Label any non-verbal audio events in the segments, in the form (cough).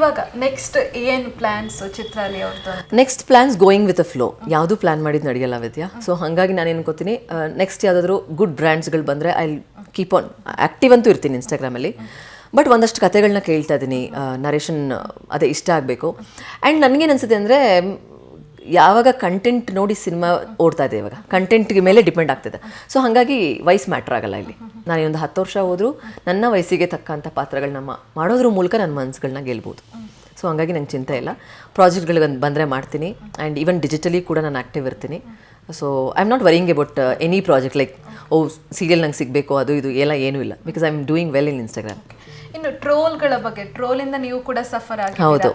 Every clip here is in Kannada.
ಇವಾಗ ನೆಕ್ಸ್ಟ್ ಏನ್ ಪ್ಲಾನ್ಸ್ ಚಿತ್ರಾಲಿ ಅವ್ರದ್ದು next plans going with a flow ಯಾವುದು ಪ್ಲಾನ್ ಮಾಡಿದ್ದು ನಡೆಯಲ್ಲ ವಿದ್ಯಾ? ಸೊ ಹಾಗಾಗಿ ನಾನು ಏನ್ಕೋತೀನಿ ನೆಕ್ಸ್ಟ್ ಯಾವುದಾದ್ರೂ ಗುಡ್ ಬ್ರ್ಯಾಂಡ್ಸ್ಗಳು ಬಂದರೆ ಐ ಕೀಪ್ ಆನ್ ಆ್ಯಕ್ಟಿವ್ ಅಂತೂ ಇರ್ತೀನಿ ಇನ್ಸ್ಟಾಗ್ರಾಮಲ್ಲಿ ಬಟ್ ಒಂದಷ್ಟು ಕತೆಗಳನ್ನ ಕೇಳ್ತಾ ಇದ್ದೀನಿ ನರೇಶನ್ ಅದೇ ಇಷ್ಟ ಆಗಬೇಕು. ಆ್ಯಂಡ್ ನನಗೇನು ಅನ್ಸುತ್ತೆ ಅಂದರೆ ಯಾವಾಗ ಕಂಟೆಂಟ್ ನೋಡಿ ಸಿನಿಮಾ ಓಡ್ತಾ ಇದೆ ಇವಾಗ. ಕಂಟೆಂಟ್ಗೆ ಮೇಲೆ ಡಿಪೆಂಡ್ ಆಗ್ತದೆ. ಸೊ ಹಾಗಾಗಿ ವಯಸ್ಸು ಮ್ಯಾಟ್ರ್ ಆಗಲ್ಲ ಇಲ್ಲಿ. ನಾನು ಒಂದು ಹತ್ತು ವರ್ಷ ಹೋದರೂ ನನ್ನ ವಯಸ್ಸಿಗೆ ತಕ್ಕಂಥ ಪಾತ್ರಗಳನ್ನ ಮಾಡೋದ್ರ ಮೂಲಕ ನನ್ನ ಮನಸ್ಸುಗಳನ್ನ ಗೆಲ್ಬೋದು. ಸೊ ಹಾಗಾಗಿ ನಂಗೆ ಚಿಂತೆ ಇಲ್ಲ. ಪ್ರಾಜೆಕ್ಟ್ಗಳಿಗೆ ಒಂದು ಬಂದರೆ ಮಾಡ್ತೀನಿ. ಆ್ಯಂಡ್ ಈವನ್ ಡಿಜಿಟಲಿ ಕೂಡ ನಾನು ಆ್ಯಕ್ಟಿವ್ ಇರ್ತೀನಿ. So I am not worrying about any project like O serial ನಂಗೆ ಸಿಗಬೇಕು, ಅದು ಇದು, ಎಲ್ಲ ಏನೂ ಇಲ್ಲ. Because I am doing well in Instagram ಇನ್ನು ಟ್ರೋಲ್ಗಳ ಬಗ್ಗೆ ಟ್ರೋಲ್ ಇಂದ ನೀವು ಕೂಡ ಸಫರ್. ಆಗಿದ್ದೀರಾ?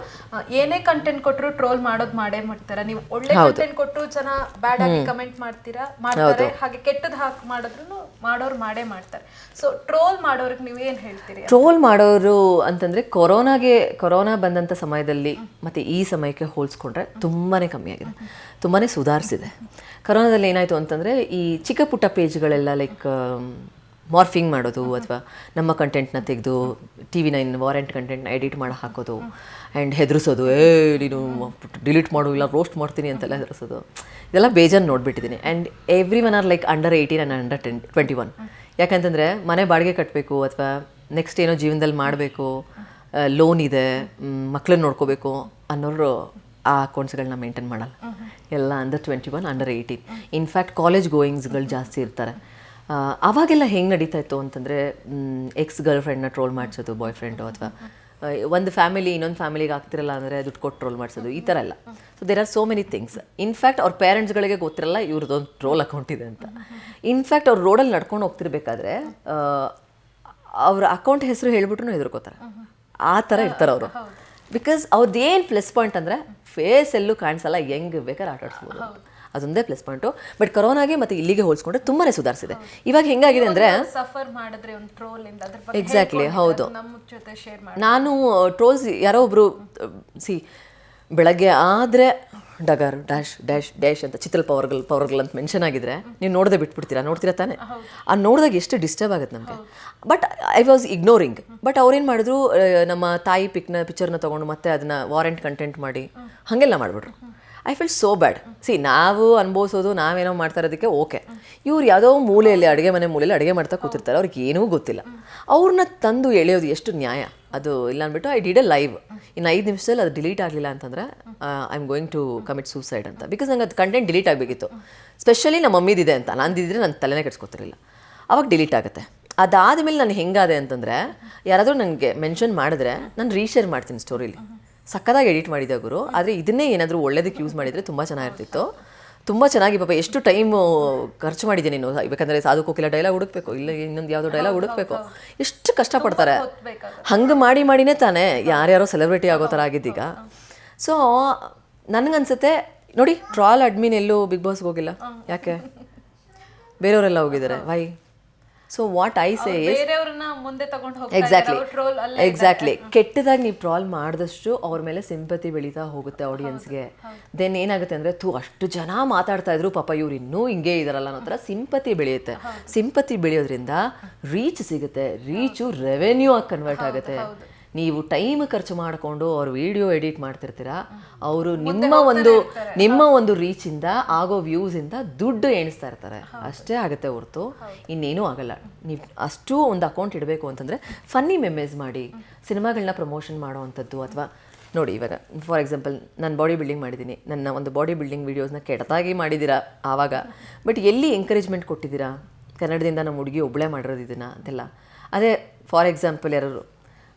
ಏನೇ ಕಂಟೆಂಟ್ ಕೊಟ್ಟರು ಟ್ರೋಲ್ ಮಾಡೋದ್ ಮಾಡೇ ಮಾಡ್ತಾರ? ನೀವು ಒಳ್ಳೆ ಕಂಟೆಂಟ್ ಕೊಟ್ಟರು ಜನ ಬ್ಯಾಡ್ ಆಗಿ ಕಮೆಂಟ್ ಮಾಡ್ತೀರಾ? ಮಾಡ್ತಾರೆ ಹಾಗೆ ಕೆಟ್ಟದ್ ಹಾಕ್ ಮಾಡಿದ್ರು ಮಾಡೋರು ಮಾಡೇ ಮಾಡ್ತಾರೆ. ಸೊ ಟ್ರೋಲ್ ಮಾಡೋರ್ಗೆ ನೀವು ಏನ್ ಹೇಳ್ತೀರಿ? ಟ್ರೋಲ್ ಮಾಡೋರು ಅಂತಂದ್ರೆ ಕೊರೋನಾಗೆ ಕೊರೋನಾ ಬಂದಂತ ಸಮಯದಲ್ಲಿ ಮತ್ತೆ ಈ ಸಮಯಕ್ಕೆ ಹೋಲಿಸ್ಕೊಂಡ್ರೆ ತುಂಬಾನೇ ಕಮ್ಮಿ ಆಗಿದೆ. ತುಂಬಾನೇ ಸುಧಾರಿಸಿದೆ. ಕೊರೋನಾದಲ್ಲಿ ಏನಾಯಿತು ಅಂತಂದರೆ ಈ ಚಿಕ್ಕ ಪುಟ್ಟ ಪೇಜ್ಗಳೆಲ್ಲ ಲೈಕ್ ಮಾರ್ಫಿಂಗ್ ಮಾಡೋದು ಅಥವಾ ನಮ್ಮ ಕಂಟೆಂಟ್ನ ತೆಗೆದು ಟಿ ವಿ ನೈನ್ ವಾರೆಂಟ್ ಕಂಟೆಂಟ್ನ ಎಡಿಟ್ ಮಾಡಿ ಹಾಕೋದು ಆ್ಯಂಡ್ ಹೆದರಿಸೋದು ಏ ನೀನು ಡಿಲೀಟ್ ಮಾಡು ಇಲ್ಲ ರೋಸ್ಟ್ ಮಾಡ್ತೀನಿ ಅಂತೆಲ್ಲ ಹೆದರಿಸೋದು. ಇದೆಲ್ಲ ಬೇಜಾನ್ ನೋಡಿಬಿಟ್ಟಿದ್ದೀನಿ and everyone are like under eighteen and under ten twenty one ಯಾಕಂತಂದರೆ ಮನೆ ಬಾಡಿಗೆ ಕಟ್ಟಬೇಕು ಅಥವಾ ನೆಕ್ಸ್ಟ್ ಏನೋ ಜೀವನದಲ್ಲಿ ಮಾಡಬೇಕು ಲೋನ್ ಇದೆ ಮಕ್ಕಳನ್ನ ನೋಡ್ಕೋಬೇಕು ಅನ್ನೋರು ಆ ಅಕೌಂಟ್ಸ್ಗಳನ್ನ ಮೇಂಟೈನ್ ಮಾಡಲ್ಲ. ಎಲ್ಲ under twenty one under eighteen in fact college ಗೋಯಿಂಗ್ಸ್ಗಳು ಜಾಸ್ತಿ ಇರ್ತಾರೆ. ಆ, ಅವಾಗೆಲ್ಲ ಹೆಂಗೆ ನಡೀತಾ ಇತ್ತು ಅಂತಂದರೆ ಎಕ್ಸ್ ಗರ್ಲ್ ಫ್ರೆಂಡ್ನ ಟ್ರೋಲ್ ಮಾಡಿಸೋದು ಬಾಯ್ ಫ್ರೆಂಡು ಅಥವಾ ಒಂದು ಫ್ಯಾಮಿಲಿ ಇನ್ನೊಂದು ಫ್ಯಾಮಿಲಿಗೆ ಆಗ್ತಿರಲ್ಲ ಅಂದರೆ ದುಡ್ಡು ಕೊಟ್ಟು ಟ್ರೋಲ್ ಮಾಡಿಸೋದು ಈ ಥರ ಎಲ್ಲ. So there are so many things in fact ಅವ್ರ ಪೇರೆಂಟ್ಸ್ಗಳಿಗೆ ಗೊತ್ತಿರಲ್ಲ ಇವ್ರದ್ದೊಂದು ಟ್ರೋಲ್ ಅಕೌಂಟ್ ಇದೆ ಅಂತ. ಇನ್ಫ್ಯಾಕ್ಟ್ ಅವ್ರು ರೋಡಲ್ಲಿ ನಡ್ಕೊಂಡು ಹೋಗ್ತಿರ್ಬೇಕಾದ್ರೆ ಅವ್ರ ಅಕೌಂಟ್ ಹೆಸರು ಹೇಳ್ಬಿಟ್ರು ಹೆದರ್ಕೋತಾರೆ. ಆ ಥರ ಇರ್ತಾರೆ ಅವರು. ಬಿಕಾಸ್ ಅವ್ರದ್ದೇನು ಪ್ಲಸ್ ಪಾಯಿಂಟ್ ಅಂದರೆ ಫೇಸ್ ಎಲ್ಲೂ ಕಾಣಿಸಲ್ಲ ಹೆಂಗೆ ಬೇಕಾದ್ರೆ ಆಟ ಆಡಿಸ್ಬೋದು ಅದೊಂದೇ ಪ್ಲಸ್ ಪಾಯಿಂಟು ಬಟ್ ಕೊರೋನಾಗೆ ಮತ್ತೆ ಇಲ್ಲಿಗೆ ಹೋಲಿಸ್ಕೊಂಡ್ರೆ ತುಂಬಾನೇ ಸುಧಾರಿಸಿದೆ. ಇವಾಗ ಹೆಂಗಾಗಿದೆ ಅಂದ್ರೆ ಸಫರ್ ಮಾಡಿದ್ರೆ ಒಂದು ಟ್ರೋಲ್ ಇಂದ ಅದ್ರ ಬಗ್ಗೆ Exactly, ಹೌದು. ನಮ್ಮ ಜೊತೆ ಶೇರ್ ಮಾಡಿ ನಾನು ಟ್ರೋಲ್ಸ್ ಯಾರೋ ಒಬ್ರು ಸಿ ಬೆಳಗ್ಗೆ ಆದ್ರೆ ಡಗರ್ ಡ್ಯಾಶ್ ಡ್ಯಾಶ್ ಡ್ಯಾಶ್ ಅಂತ ಚಿತ್ರ ಪವರ್ಗಲ್ ಪವರ್ಗಲ್ ಅಂತ ಮೆನ್ಷನ್ ಆಗಿದ್ರೆ ನೀವು ನೋಡದೆ ಬಿಟ್ಬಿಡ್ತೀರಾ? ನೋಡ್ತೀರಾ ತಾನೆ? ಆ ನೋಡಿದಾಗ ಎಷ್ಟು ಡಿಸ್ಟರ್ಬ್ ಆಗುತ್ತೆ ನಮಗೆ. But I was ignoring but ಅವ್ರೇನು ಮಾಡಿದ್ರು ನಮ್ಮ ತಾಯಿ ಪಿಕ್ನ ಪಿಕ್ಚರ್ನ ತಗೊಂಡು ಮತ್ತೆ ಅದನ್ನ ವಾರೆಂಟ್ ಕಂಟೆಂಟ್ ಮಾಡಿ ಹಾಗೆಲ್ಲ ಮಾಡಿಬಿಟ್ರು. I feel so bad C ನಾವು ಅನುಭವಿಸೋದು, ನಾವೇನೋ ಮಾಡ್ತಾ ಇರೋದಕ್ಕೆ ಓಕೆ ಇವ್ರು ಯಾವುದೋ ಮೂಲೆಯಲ್ಲಿ, ಅಡುಗೆ ಮನೆ ಮೂಲೆಯಲ್ಲಿ ಅಡುಗೆ ಮಾಡ್ತಾ ಕೂತಿರ್ತಾರೆ. ಅವ್ರಿಗೆ ಏನೂ ಗೊತ್ತಿಲ್ಲ. ಅವ್ರನ್ನ ತಂದು ಎಳೆಯೋದು ಎಷ್ಟು ನ್ಯಾಯ? ಅದು ಇಲ್ಲ ಅಂದ್ಬಿಟ್ಟು ಐ ಡಿಡ್ ಎ ಲೈವ್ ಇನ್ನು ಐದು ನಿಮಿಷದಲ್ಲಿ ಅದು ಡಿಲೀಟ್ ಆಗಲಿಲ್ಲ ಅಂತಂದರೆ I am going to commit suicide ಅಂತ. ಬಿಕಾಸ್ ನಂಗೆ ಅದು ಕಂಟೆಂಟ್ ಡಿಲೀಟ್ ಆಗಬೇಕಿತ್ತು. ಸ್ಪೆಷಲಿ ನಮ್ಮ ಮಮ್ಮಿದಿದೆ ಅಂತ. ನಂದಿದ್ರೆ ನನ್ನ ತಲೆನೇ ಕೆಡ್ಸ್ಕೊತಿರಲಿಲ್ಲ. ಅವಾಗ ಡಿಲೀಟ್ ಆಗುತ್ತೆ. ಅದಾದ ಮೇಲೆ ನಾನು ಹೆಂಗಾದೆ ಅಂತಂದರೆ, ಯಾರಾದರೂ ನನಗೆ ಮೆನ್ಷನ್ ಮಾಡಿದ್ರೆ, ನಾನು ರೀಶೇರ್ ಮಾಡ್ತೀನಿ ಸ್ಟೋರಿಲಿ ಸಕ್ಕದಾಗಿ ಎಡಿಟ್ ಮಾಡಿದ್ದೆ ಗುರು. ಆದರೆ ಇದನ್ನೇ ಏನಾದರೂ ಒಳ್ಳೇದಕ್ಕೆ ಯೂಸ್ ಮಾಡಿದರೆ ತುಂಬ ಚೆನ್ನಾಗಿರ್ತಿತ್ತು. ತುಂಬ ಚೆನ್ನಾಗಿ ಪಾಪ ಎಷ್ಟು ಟೈಮು ಖರ್ಚು ಮಾಡಿದ್ದೀನಿ ನೀನು. ಬೇಕಂದರೆ ಸಾಧು ಕೋಕಿಲ ಡೈಲಾಗ್ ಹುಡುಕ್ಬೇಕು. ಇಲ್ಲ ಇನ್ನೊಂದು ಯಾವುದೋ ಡೈಲಾಗ್ ಹುಡುಕ್ಬೇಕು. ಎಷ್ಟು ಕಷ್ಟಪಡ್ತಾರೆ. ಹಂಗೆ ಮಾಡಿ ಮಾಡಿನೇ ತಾನೇ ಯಾರ್ಯಾರೋ ಸೆಲೆಬ್ರಿಟಿ ಆಗೋ ಥರ ಆಗಿದ್ದೀಗ. ಸೊ ನನಗನ್ಸುತ್ತೆ ನೋಡಿ ಟ್ರಾಲ್ ಅಡ್ಮಿನ್ ಎಲ್ಲೂ ಬಿಗ್ ಬಾಸ್ಗೆ ಹೋಗಿಲ್ಲ. ಯಾಕೆ? (laughs) ಬೇರೆಯವರೆಲ್ಲ ಹೋಗಿದ್ದಾರೆ. Why so what I say ಮುಂದೆ ಎಕ್ಸಾಕ್ಟ್ಲಿ ಎಕ್ಸಾಕ್ಟ್ಲಿ ಕೆಟ್ಟದಾಗಿ ನೀವು ಟ್ರಾಲ್ ಮಾಡಿದಷ್ಟು ಅವ್ರ ಮೇಲೆ ಸಿಂಪತಿ ಬೆಳೀತಾ ಹೋಗುತ್ತೆ ಆಡಿಯನ್ಸ್ಗೆ ದೆನ್ ಏನಾಗುತ್ತೆ ಅಂದರೆ ಥೂ ಅಷ್ಟು ಜನ ಮಾತಾಡ್ತಾ ಇದ್ರು ಪಾಪ ಇವ್ರು ಇನ್ನೂ ಹಿಂಗೆ ಇದಾರಲ್ಲ ಅನ್ನೋ ಥರ ಸಿಂಪತಿ ಬೆಳೆಯುತ್ತೆ. ಸಿಂಪತಿ ಬೆಳೆಯೋದ್ರಿಂದ ರೀಚ್ ಸಿಗುತ್ತೆ. ರೀಚು ರೆವೆನ್ಯೂ ಆಗಿ ಕನ್ವರ್ಟ್ ಆಗುತ್ತೆ. ನೀವು ಟೈಮ್ ಖರ್ಚು ಮಾಡಿಕೊಂಡು ಅವ್ರ ವಿಡಿಯೋ ಎಡಿಟ್ ಮಾಡ್ತಿರ್ತೀರಾ ಅವರು ನಿಮ್ಮ ಒಂದು ನಿಮ್ಮ ಒಂದು ರೀಚಿಂದ ಆಗೋ ವ್ಯೂಸಿಂದ ದುಡ್ಡು ಎಣಿಸ್ತಾ ಇರ್ತಾರೆ. ಅಷ್ಟೇ ಆಗುತ್ತೆ ಹೊರತು. ಇನ್ನೇನೂ ಆಗಲ್ಲ. ನೀವು ಅಷ್ಟು ಒಂದು ಅಕೌಂಟ್ ಇಡಬೇಕು ಅಂತಂದರೆ ಫನ್ನಿ ಮೆಮೇಜ್ ಮಾಡಿ ಸಿನಿಮಾಗಳನ್ನ ಪ್ರಮೋಷನ್ ಮಾಡೋವಂಥದ್ದು ಅಥವಾ ನೋಡಿ ಇವಾಗ ಫಾರ್ ಎಕ್ಸಾಂಪಲ್ ನಾನು ಬಾಡಿ ಬಿಲ್ಡಿಂಗ್ ಮಾಡಿದ್ದೀನಿ. ನನ್ನ ಒಂದು ಬಾಡಿ ಬಿಲ್ಡಿಂಗ್ ವೀಡಿಯೋಸ್ನ ಕೆಟ್ಟದಾಗಿ ಮಾಡಿದ್ದೀರಾ ಆವಾಗ? ಬಟ್ ಎಲ್ಲಿ ಎಂಕರೇಜ್ಮೆಂಟ್ ಕೊಟ್ಟಿದ್ದೀರಾ? ಕನ್ನಡದಿಂದ ನಮ್ಮ ಹುಡುಗಿ ಒಬ್ಬಳೇ ಮಾಡಿರೋದು ಇದನ್ನು ಅಂತೆಲ್ಲ. ಅದೇ ಫಾರ್ ಎಕ್ಸಾಂಪಲ್ ಯಾರು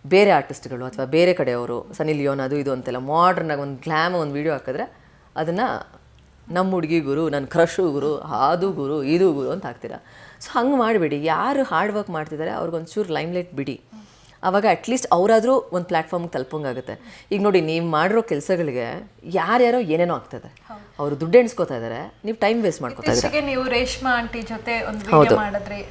ಬೇರೆ ಆರ್ಟಿಸ್ಟ್ಗಳು ಅಥವಾ ಬೇರೆ ಕಡೆಯವರು ಸನಿ ಲಿಯೋನ್ ಅದು ಇದು ಅಂತೆಲ್ಲ ಮಾಡ್ರನ್ನಾಗಿ ಒಂದು ಗ್ಲ್ಯಾಮ್ ಒಂದು ವೀಡಿಯೋ ಹಾಕಿದ್ರೆ ಅದನ್ನು ನಮ್ಮ ಹುಡುಗಿ ಗುರು ನನ್ನ ಕ್ರಶು ಗುರು ಅದು ಗುರು ಇದು ಗುರು ಅಂತ ಹಾಕ್ತೀರಾ. ಸೊ ಹಂಗೆ ಮಾಡಿಬಿಡಿ. ಯಾರು ಹಾರ್ಡ್ ವರ್ಕ್ ಮಾಡ್ತಿದ್ದಾರೆ ಅವ್ರಿಗೊಂಚೂರು ಲೈಮ್ಲೈಟ್ ಬಿಡಿ. ಆವಾಗ ಅಟ್ಲೀಸ್ಟ್ ಅವರಾದರೂ ಒಂದು ಪ್ಲ್ಯಾಟ್ಫಾರ್ಮ್ಗೆ ತಲುಪಂಗಾಗುತ್ತೆ. ಈಗ ನೋಡಿ ನೀವು ಮಾಡಿರೋ ಕೆಲಸಗಳಿಗೆ ಯಾರ್ಯಾರೋ ಏನೇನೋ ಆಗ್ತದೆ. ಅವರು ದುಡ್ಡು ಎಣಿಸ್ಕೋತಾ ಇದ್ದಾರೆ ನೀವು ಟೈಮ್ ವೇಸ್ಟ್ ಮಾಡ್ಕೋತಾ ಇದ್ದಾರೆ. ನೀವು ರೇಷ್ಮಾ ಆಂಟಿ ಜೊತೆ ಒಂದು ಮಾಡಿದ್ರಿ.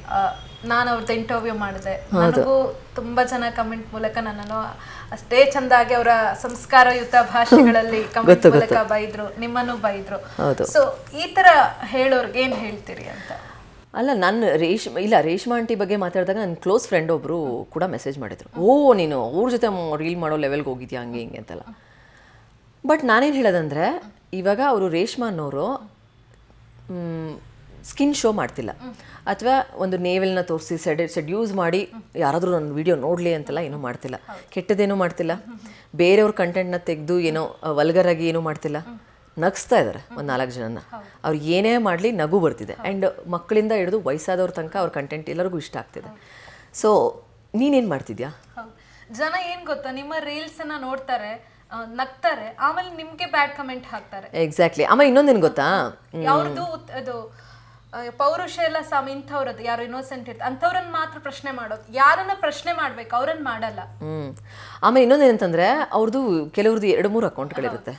ನಾನು ಅವ್ರದ್ದು ಇಂಟರ್ವ್ಯೂ ಮಾಡಿದೆ ನನಗೂ ತುಂಬಾ ಜನ ಕಮೆಂಟ್ ಮೂಲಕ ನನ್ನನ್ನು ಅಷ್ಟೇ ಚಂದಾಗಿ ಅವರ ಸಂಸ್ಕಾರಯುತ ಭಾಷೆಗಳಲ್ಲಿ (laughs) ಕಮೆಂಟ್ ಮೂಲಕ ಬೈದ್ರು ನಿಮ್ಮನ್ನು ಬೈದ್ರು. ಸೊ ಈ ತರ ಹೇಳೋರ್ಗೆ ಏನ್ ಹೇಳ್ತೀರಿ ಅಂತ? ಅಲ್ಲ ನಾನು ರೇಷ್ಮ ಇಲ್ಲ ರೇಷ್ಮಾ ಆಂಟಿ ಬಗ್ಗೆ ಮಾತಾಡಿದಾಗ ನನ್ನ ಕ್ಲೋಸ್ ಫ್ರೆಂಡ್ ಒಬ್ಬರು ಕೂಡ ಮೆಸೇಜ್ ಮಾಡಿದ್ರು. ಓ ನೀನು ಅವ್ರ ಜೊತೆ ರೀಲ್ ಮಾಡೋ ಲೆವೆಲ್ಗೆ ಹೋಗಿದ್ಯಾ ಹಂಗೆ ಹಿಂಗೆ ಅಂತೆಲ್ಲ. ಬಟ್ ನಾನೇನು ಹೇಳೋದಂದ್ರೆ ಇವಾಗ ಅವರು ರೇಷ್ಮಾ ಅನ್ನೋರು ಸ್ಕಿನ್ ಶೋ ಮಾಡ್ತಿಲ್ಲ. ಅಥವಾ ಒಂದು ನೇವೆಲ್ನ ತೋರಿಸಿ ಸೆಡ್ ಸೆಡ್ಯೂಸ್ ಮಾಡಿ ಯಾರಾದರೂ ನನ್ನ ವಿಡಿಯೋ ನೋಡಲಿ ಅಂತೆಲ್ಲ ಏನೂ ಮಾಡ್ತಿಲ್ಲ. ಕೆಟ್ಟದೇನೂ ಮಾಡ್ತಿಲ್ಲ. ಬೇರೆಯವ್ರ ಕಂಟೆಂಟ್ನ ತೆಗೆದು ಏನೋ ವಲ್ಗರಾಗಿ ಏನೂ ಮಾಡ್ತಿಲ್ಲ. ನಗಿಸ್ತಾ ಇದ್ದಾರೆ ಒಂದು ನಾಲ್ಕು ಜನನ ಅವ್ರು ಏನೇ ಮಾಡಲಿ ನಗು ಬರ್ತಿದೆ. ಆ್ಯಂಡ್ ಮಕ್ಕಳಿಂದ ಹಿಡಿದು ವಯಸ್ಸಾದವ್ರ ತನಕ ಅವ್ರ ಕಂಟೆಂಟ್ ಎಲ್ಲರಿಗೂ ಇಷ್ಟ ಆಗ್ತಿದೆ. ಸೊ ನೀನೇನು ಮಾಡ್ತಿದ್ಯಾ? ಜನ ಏನ್ ಗೊತ್ತಾ? ನಿಮ್ಮ ರೀಲ್ಸ್ ಅನ್ನ ನೋಡ್ತಾರೆ ನಗ್ತಾರೆ ಆಮೇಲೆ ನಿಮ್ಗೆ ಬ್ಯಾಡ್ ಕಮೆಂಟ್ ಹಾಕ್ತಾರೆ. ಎಕ್ಸಾಕ್ಟ್ಲಿ ಆಮೇಲೆ ಇನ್ನೊಂದೇನು ಗೊತ್ತಾ? ಯಾವ್ದು ಅದು ಪೌರುಷ ಎಲ್ಲ ಸಮ ಇಂಥವ್ರದ್ದು ಯಾರು ಇನ್ನೋಸೆಂಟ್ ಇರ್ತಾರೆ ಅಂಥವ್ರನ್ನ ಮಾತ್ರ ಪ್ರಶ್ನೆ ಮಾಡೋದು. ಯಾರನ್ನ ಪ್ರಶ್ನೆ ಮಾಡ್ಬೇಕು ಅವ್ರನ್ನ ಮಾಡಲ್ಲ. ಹ್ಮ್. ಆಮೇಲೆ ಇನ್ನೊಂದೇನಂತಂದ್ರೆ ಅವ್ರದ್ದು ಕೆಲವ್ರದ್ದು ಎರಡು ಮೂರು ಅಕೌಂಟ್ಗಳಿರುತ್ತೆ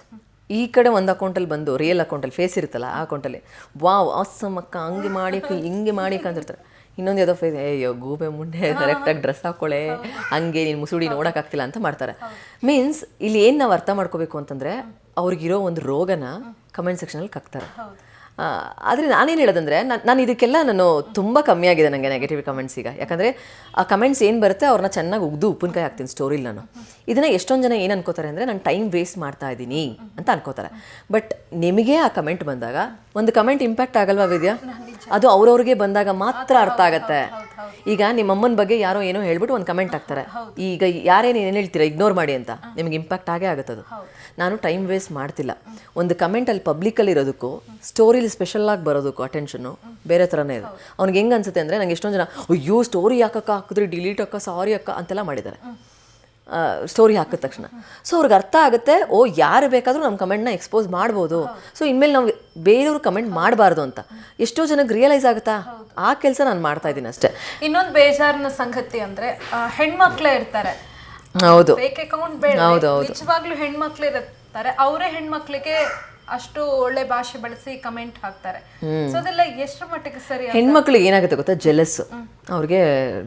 ಈ ಕಡೆ ಒಂದು ಅಕೌಂಟಲ್ಲಿ ಬಂದು ರಿಯಲ್ ಅಕೌಂಟಲ್ಲಿ ಫೇಸ್ ಇರುತ್ತಲ್ಲ ಆ ಅಕೌಂಟಲ್ಲಿ ವಾವ್ ಆಸಮ್ ಅಕ್ಕ ಹಂಗೆ ಮಾಡಿ ಹಿಂಗೆ ಮಾಡಿಕ ಅಂತಿರ್ತಾರೆ. ಇನ್ನೊಂದು ಯಾವುದೋ ಫೇಸ್ ಅಯ್ಯೋ ಗೂಬೆ ಮುಂಡೆ ಕರೆಕ್ಟಾಗಿ ಡ್ರೆಸ್ ಹಾಕೊಳ್ಳೆ ಹಂಗೆ ನೀನು ಮುಸುಡಿ ನೋಡೋಕ್ಕಾಗ್ತಿಲ್ಲ ಅಂತ ಮಾಡ್ತಾರೆ. ಮೀನ್ಸ್ ಇಲ್ಲಿ ಏನು ನಾವು ಅರ್ಥ ಮಾಡ್ಕೋಬೇಕು ಅಂತಂದರೆ ಅವ್ರಿಗಿರೋ ಒಂದು ರೋಗನ ಕಮೆಂಟ್ ಸೆಕ್ಷನಲ್ಲಿ ಕಕ್ತಾರೆ. ಆದರೆ ನಾನೇನು ಹೇಳೋದಂದ್ರೆ, ನಾನು ನಾನು ಇದಕ್ಕೆಲ್ಲ ನಾನು ತುಂಬ ಕಮ್ಮಿ ಆಗಿದೆ ನನಗೆ ನೆಗೆಟಿವ್ ಕಮೆಂಟ್ಸ್ ಈಗ. ಯಾಕಂದರೆ ಆ ಕಮೆಂಟ್ಸ್ ಏನು ಬರುತ್ತೆ ಅವ್ರನ್ನ ಚೆನ್ನಾಗಿ ಉಗ್ದು ಉಪ್ಪಿನಕಾಯಿ ಹಾಕ್ತೀನಿ ಸ್ಟೋರಿಲಿ ನಾನು. ಇದನ್ನು ಎಷ್ಟೊಂದು ಜನ ಏನು ಅನ್ಕೋತಾರೆ ಅಂದರೆ, ನಾನು ಟೈಮ್ ವೇಸ್ಟ್ ಮಾಡ್ತಾ ಇದ್ದೀನಿ ಅಂತ ಅನ್ಕೋತಾರೆ. ಬಟ್ ನಿಮಗೆ ಆ ಕಮೆಂಟ್ ಬಂದಾಗ, ಒಂದು ಕಮೆಂಟ್ ಇಂಪ್ಯಾಕ್ಟ್ ಆಗಲ್ವಾ ವಿದ್ಯಾ? ಅದು ಅವ್ರವ್ರಿಗೆ ಬಂದಾಗ ಮಾತ್ರ ಅರ್ಥ ಆಗುತ್ತೆ. ಈಗ ನಿಮ್ಮ ಅಮ್ಮನ ಬಗ್ಗೆ ಯಾರೋ ಏನೋ ಹೇಳ್ಬಿಟ್ಟು ಒಂದು ಕಮೆಂಟ್ ಹಾಕ್ತಾರೆ. ಈಗ ಯಾರೇನು ಏನು ಹೇಳ್ತೀರಾ ಇಗ್ನೋರ್ ಮಾಡಿ ಅಂತ. ನಿಮಗೆ ಇಂಪ್ಯಾಕ್ಟ್ ಆಗೇ ಆಗುತ್ತೆ ಅದು ನಾನು ಟೈಮ್ ವೇಸ್ಟ್ ಮಾಡ್ತಿಲ್ಲ. ಒಂದು ಕಮೆಂಟ್ ಅಲ್ಲಿ ಪಬ್ಲಿಕಲ್ಲಿ ಇರೋದಕ್ಕೂ ಸ್ಟೋರಿಲಿ ಸ್ಪೆಷಲ್ ಆಗಿ ಬರೋದಕ್ಕೂ ಅಟೆನ್ಷನ್ನು ಬೇರೆ ಥರನೇ ಇದೆ. ಅವ್ನಿಗೆ ಹೆಂಗೆ ಅನ್ಸುತ್ತೆ ಅಂದರೆ ನಂಗೆ ಎಷ್ಟೊಂದು ಜನ, ಅಯ್ಯೋ ಸ್ಟೋರಿ ಯಾಕಕ್ಕ ಹಾಕಿದ್ರೆ? ಡಿಲೀಟ್ ಅಕ್ಕ ಸಾರಿ ಅಕ್ಕ, ಅಂತೆಲ್ಲ ಮಾಡಿದ್ದಾರೆ. ಸ್ಟೋರಿ ಹಾಕಿದ ತಕ್ಷಣ. ಸೊ ಅವ್ರಿಗೆ ಅರ್ಥ ಆಗುತ್ತೆ, ಓ, ಯಾರು ಬೇಕಾದರೂ ನಮ್ಮ ಕಮೆಂಟ್ನ ಎಕ್ಸ್ಪೋಸ್ ಮಾಡ್ಬೋದು. ಸೊ ಇನ್ಮೇಲೆ ನಾವು ಬೇರೆಯವ್ರು ಕಮೆಂಟ್ ಮಾಡಬಾರ್ದು ಅಂತ. ಎಷ್ಟೋ ಜನಕ್ಕೆ ರಿಯಲೈಸ್ ಆಗುತ್ತಾ? ಆ ಕೆಲಸ ನಾನು ಮಾಡ್ತಾ ಇದ್ದೀನಿ ಅಷ್ಟೇ. ಇನ್ನೊಂದು ಬೇಜಾರಿನ ಸಂಗತಿ ಅಂದರೆ ಹೆಣ್ಮಕ್ಳೇ ಇರ್ತಾರೆ. ಹೌದು. ಫೇಕ್ ಅಕೌಂಟ್ ಬೇಡ. ನಿಜವಾಗ್ಲೂ ಹೆಣ್ಮಕ್ಳು ಇರ್ತಾರೆ ಅವರೇ ಹೆಣ್ಮಕ್ಳಿಗೆ ಅಷ್ಟು ಒಳ್ಳೆ ಭಾಷೆ ಬಳಸಿ ಕಮೆಂಟ್ ಹಾಕ್ತಾರೆ. ಸೊ ಅದೆಲ್ಲ ಎಷ್ಟರ ಮಟ್ಟಿಗೆ ಸರಿ? ಹೆಣ್ಮಕ್ಳಿಗೆ ಏನಾಗುತ್ತೆ ಗೊತ್ತಾ? ಜೆಲಸ್ ಅವ್ರಿಗೆ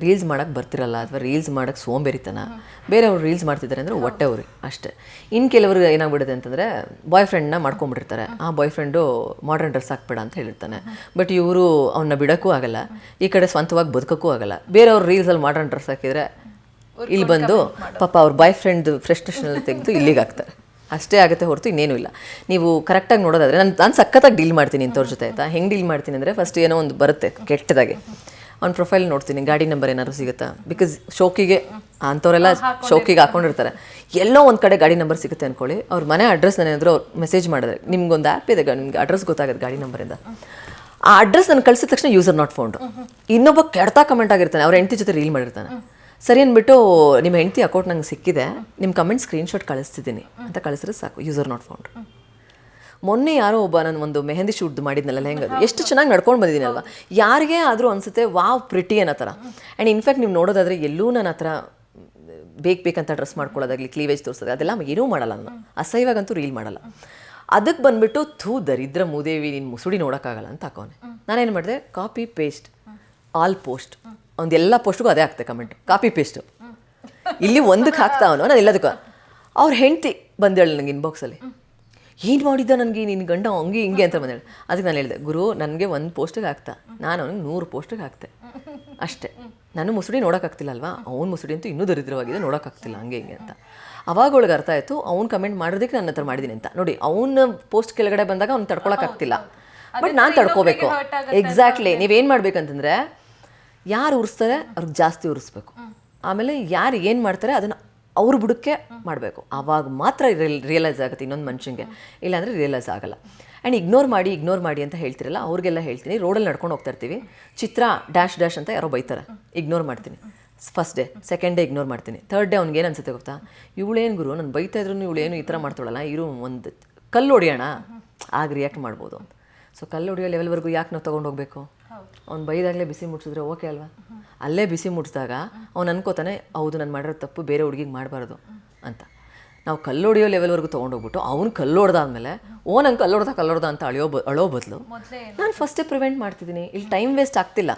ರೀಲ್ಸ್ ಮಾಡಕ್ಕೆ ಬರ್ತಿರಲ್ಲ ಅಥವಾ ರೀಲ್ಸ್ ಮಾಡಕ್ಕೆ ಸೋಂಬೇರಿತನ. ಬೇರೆಯವ್ರು ರೀಲ್ಸ್ ಮಾಡ್ತಿದ್ದಾರೆ ಅಂದ್ರೆ ಹೊಟ್ಟೆ ಅವ್ರಿಗೆ ಅಷ್ಟೇ. ಇನ್ ಕೆಲವರು ಏನಾಗ್ಬಿಡುತ್ತೆ ಅಂತಂದ್ರೆ ಬಾಯ್ ಫ್ರೆಂಡ್ನ ಮಾಡ್ಕೊಂಡ್ಬಿಟ್ಟಿರ್ತಾರೆ. ಆ ಬಾಯ್ ಫ್ರೆಂಡು ಮಾಡರ್ನ್ ಡ್ರೆಸ್ ಹಾಕ್ಬೇಡ ಅಂತ ಹೇಳಿರ್ತಾನೆ ಬಟ್ ಇವರು ಅವನ್ನ ಬಿಡಕ್ಕೂ ಆಗಲ್ಲ. ಈ ಕಡೆ ಸ್ವಂತವಾಗಿ ಬದುಕಕ್ಕೂ ಆಗಲ್ಲ. ಬೇರೆಯವ್ರು ರೀಲ್ಸಲ್ಲಿ ಮಾಡರ್ನ್ ಡ್ರೆಸ್ ಹಾಕಿದರೆ ಇಲ್ಲಿ ಬಂದು ಪಾಪ ಅವ್ರ ಬಾಯ್ ಫ್ರೆಂಡ್ ಫ್ರೆಸ್ಟ್ರೇಷನ್ ತೆಗೆದು ಇಲ್ಲಿಗೆ ಹಾಕ್ತಾರೆ. ಅಷ್ಟೇ ಆಗುತ್ತೆ ಹೊರತು ಇನ್ನೇನು ಇಲ್ಲ. ನೀವು ಕರೆಕ್ಟಾಗಿ ನೋಡೋದಾದ್ರೆ ನಾನು ನಾನು ಸಖತ್ತಾಗಿ ಡೀಲ್ ಮಾಡ್ತೀನಿ ಇಂಥವ್ರ ಜೊತೆ ಆಯಿತಾ? ಹೆಂಗೆ ಡೀಲ್ ಮಾಡ್ತೀನಿ ಅಂದರೆ ಫಸ್ಟ್ ಏನೋ ಒಂದು ಬರುತ್ತೆ ಕೆಟ್ಟದಾಗೆ. ಅವ್ನ ಪ್ರೊಫೈಲ್ ನೋಡ್ತೀನಿ ಗಾಡಿ ನಂಬರ್ ಏನಾದ್ರು ಸಿಗುತ್ತಾ? ಬಿಕಾಸ್ ಶೋಕಿಗೆ ಅಂಥವರೆಲ್ಲ ಶೋಕಿಗೆ ಹಾಕೊಂಡಿರ್ತಾರೆ ಎಲ್ಲೋ ಒಂದು ಕಡೆ ಗಾಡಿ ನಂಬರ್ ಸಿಗುತ್ತೆ ಅಂದ್ಕೊಳ್ಳಿ ಅವ್ರ ಮನೆ ಅಡ್ರೆಸ್ ಏನಾದರೂ ಅವ್ರು ಮೆಸೇಜ್ ಮಾಡಿದ್ರೆ ನಿಮ್ಗೊಂದು ಆ್ಯಪ್ ಇದೆ ನಿಮ್ಗೆ ಅಡ್ರೆಸ್ ಗೊತ್ತಾಗುತ್ತೆ ಗಾಡಿ ನಂಬರಿಂದ ಆ ಅಡ್ರೆಸ್ ನಾನು ಕಳಿಸಿದ ತಕ್ಷಣ ಯೂಸರ್ ನಾಟ್ ಫೌಂಡು ಇನ್ನೊಬ್ಬ ಕೆಡ್ತಾ ಕಮೆಂಟ್ ಆಗಿರ್ತಾನೆ ಅವ್ರ ಹೆಂಡತಿ ಜೊತೆ ರೀಲ್ ಮಾಡಿರ್ತಾನೆ. ಸರಿ ಅಂದ್ಬಿಟ್ಟು ನಿಮ್ಮ ಹೆಂಡತಿ ಅಕೌಂಟ್ ನಂಗೆ ಸಿಕ್ಕಿದೆ ನಿಮ್ಮ ಕಮೆಂಟ್ ಸ್ಕ್ರೀನ್ಶಾಟ್ ಕಳಿಸ್ತಿದ್ದೀನಿ. ಅಂತ ಕಳಿಸಿದ್ರೆ ಸಾಕು ಯೂಸರ್ ನಾಟ್ ಫೌಂಡ್ ಮೊನ್ನೆ ಯಾರೋ ಒಬ್ಬ ನಾನು ಒಂದು ಮೆಹಂದಿ ಶೂಟ್ ಮಾಡಿದ್ನಲ್ಲ ಹೆಂಗೆ ಎಷ್ಟು ಚೆನ್ನಾಗಿ ನಡ್ಕೊಂಡು ಬಂದಿದ್ದೀನಿ ಅಲ್ವಾ ಯಾರಿಗೇ ಆದರೂ ಅನಿಸುತ್ತೆ ವಾವ್ ಪ್ರಿಟಿ ಅನ್ನೋ ಥರ. ಆ್ಯಂಡ್ ಇನ್ಫ್ಯಾಕ್ಟ್ ನೀವು ನೋಡೋದಾದ್ರೆ ಎಲ್ಲೂ ನನ್ನ ಹತ್ರ ಬೇಕು ಬೇಕಂತ ಡ್ರೆಸ್ ಮಾಡ್ಕೊಳ್ಳೋದಾಗಲಿ ಕ್ಲೀವೇಜ್ ತೋರಿಸೋದು ಅದೆಲ್ಲ ಏನೂ ಮಾಡಲ್ಲ ನಾನು. ಅಸಹ್ಯವಾಗಂತೂ ರೀಲ್ ಮಾಡಲ್ಲ. ಅದಕ್ಕೆ ಬಂದ್ಬಿಟ್ಟು ಥೂ ದರಿದ್ರ ಮೂದೇವಿ ನಿನ್ನ ಮುಸುಡಿ ನೋಡೋಕ್ಕಾಗಲ್ಲ ಅಂತ ಹಾಕೋನೆ. ನಾನೇನು ಮಾಡಿದೆ? ಕಾಪಿ ಪೇಸ್ಟ್ ಆಲ್ ಪೋಸ್ಟ್ ಒಂದು ಎಲ್ಲ ಪೋಸ್ಟ್ಗೂ ಅದೇ ಆಗ್ತದೆ ಕಮೆಂಟ್ ಕಾಪಿ ಪೇಸ್ಟು ಇಲ್ಲಿ ಒಂದಕ್ಕೆ ಹಾಕ್ತಾ ಅವನು ನಾನು ಎಲ್ಲದಕ್ಕೆ ಅವ್ರ ಹೆಂಡತಿ ಬಂದೇಳು ನನಗೆ ಇನ್ಬಾಕ್ಸಲ್ಲಿ ಏನು ಮಾಡಿದ್ದ ನನಗೆ? ನಿನ್ನ ಗಂಡ ಹಂಗೆ ಹಿಂಗೆ ಅಂತ ಬಂದೇಳು ಅದಕ್ಕೆ ನಾನು ಹೇಳಿದೆ ಗುರು ನನಗೆ ಒಂದು ಪೋಸ್ಟಿಗೆ ಹಾಕ್ತಾ. ನಾನು ಅವ್ನಿಗೆ ನೂರು ಪೋಸ್ಟಿಗೆ ಹಾಕ್ತೆ. ಅಷ್ಟೇ. ನಾನು ಮುಸುಡಿ ನೋಡೋಕ್ಕಾಗ್ತಿಲ್ಲ ಅಲ್ವಾ? ಅವ್ನ ಮುಸುಡಿ ಅಂತೂ ಇನ್ನೂ ದರಿದ್ರವಾಗಿದೆ ನೋಡೋಕ್ಕಾಗ್ತಿಲ್ಲ ಹಂಗೆ ಹಿಂಗೆ ಅಂತ. ಅವಾಗ ಒಳಗೆ ಅರ್ಥ ಆಯಿತು ಅವ್ನು ಕಮೆಂಟ್ ಮಾಡೋದಕ್ಕೆ ನನ್ನ ಹತ್ರ ಮಾಡಿದ್ದೀನಿ ಅಂತ. ನೋಡಿ ಅವನ ಪೋಸ್ಟ್ ಕೆಳಗಡೆ ಬಂದಾಗ ಅವ್ನು ತಡ್ಕೊಳಕ್ಕಾಗ್ತಿಲ್ಲ ಬಟ್ ನಾನು ತಡ್ಕೋಬೇಕು. ಎಕ್ಸಾಕ್ಟ್ಲಿ ನೀವೇನು ಮಾಡ್ಬೇಕಂತಂದ್ರೆ ಯಾರು ಉರಿಸ್ತಾರೆ ಅವ್ರಿಗೆ ಜಾಸ್ತಿ ಉರಿಸ್ಬೇಕು. ಆಮೇಲೆ ಯಾರು ಏನು ಮಾಡ್ತಾರೆ ಅದನ್ನು ಅವ್ರ ಬುಡಕ್ಕೆ ಮಾಡಬೇಕು. ಆವಾಗ ಮಾತ್ರ ರಿಯಲೈಸ್ ಆಗುತ್ತೆ ಇನ್ನೊಂದು ಮನುಷ್ಯನಿಗೆ ಇಲ್ಲಾಂದರೆ ರಿಯಲೈಸ್ ಆಗಲ್ಲ. ಆ್ಯಂಡ್ ಇಗ್ನೋರ್ ಮಾಡಿ ಇಗ್ನೋರ್ ಮಾಡಿ ಅಂತ ಹೇಳ್ತಿರಲ್ಲ, ಅವ್ರಿಗೆಲ್ಲ ಹೇಳ್ತೀನಿ. ರೋಡಲ್ಲಿ ನಡ್ಕೊಂಡು ಹೋಗ್ತಾ ಇರ್ತೀವಿ. ಚಿತ್ರ ಡ್ಯಾಶ್ ಡ್ಯಾಶ್ ಅಂತ ಯಾರೋ ಬೈತಾರೆ. ಇಗ್ನೋರ್ ಮಾಡ್ತೀನಿ. First day, second day ignore ಮಾಡ್ತೀನಿ. ಥರ್ಡ್ ಡೇ ಅವ್ನಿಗೆ ಏನು ಅನ್ಸುತ್ತೆ ಗೊತ್ತಾ? ಇವಳೇನು ಗುರು, ನಾನು ಬೈತಾ ಇದ್ರು ಇವಳೇನು ಈ ಥರ ಮಾಡ್ತಾಳಲ್ಲ, ಇರು ಒಂದು ಕಲ್ಲು ಹೊಡಿಯೋಣ. ಆಗ ರಿಯಾಕ್ಟ್ ಮಾಡ್ಬೋದು ಸೊ ಕಲ್ಲು ಹೊಡಿಯೋ ಲೆವೆಲ್ವರೆಗೂ ಯಾಕೆ ನಾವು ತೊಗೊಂಡು ಹೋಗಬೇಕು? ಅವ್ನು ಬೈದಾಗಲೇ ಬಿಸಿ ಮುಟ್ಸಿದ್ರೆ ಓಕೆ ಅಲ್ವಾ? ಅಲ್ಲೇ ಬಿಸಿ ಮುಟ್ಸಿದಾಗ ಅವ್ನು ಅನ್ಕೋತಾನೆ ಹೌದು ನಾನು ಮಾಡಿರೋ ತಪ್ಪು ಬೇರೆ ಹುಡುಗಿಗೆ ಮಾಡಬಾರ್ದು ಅಂತ. ನಾವು ಕಲ್ಲೊಡಿಯೋ ಲೆವೆಲ್ವರೆಗೂ ತೊಗೊಂಡೋಗ್ಬಿಟ್ಟು ಅವ್ನು ಕಲ್ಲೊಡ್ದಾದ್ಮೇಲೆ ಓ ನಂಗೆ ಕಲ್ಲೊಡ್ದ ಕಲ್ಲೊಡ್ದ ಅಂತ ಅಳಿಯೋ ಬ ಅಳೋ ಬದಲು ನಾನು ಫಸ್ಟೇ ಪ್ರಿವೆಂಟ್ ಮಾಡ್ತಿದ್ದೀನಿ ಇಲ್ಲಿ ಟೈಮ್ ವೇಸ್ಟ್ ಆಗ್ತಿಲ್ಲ.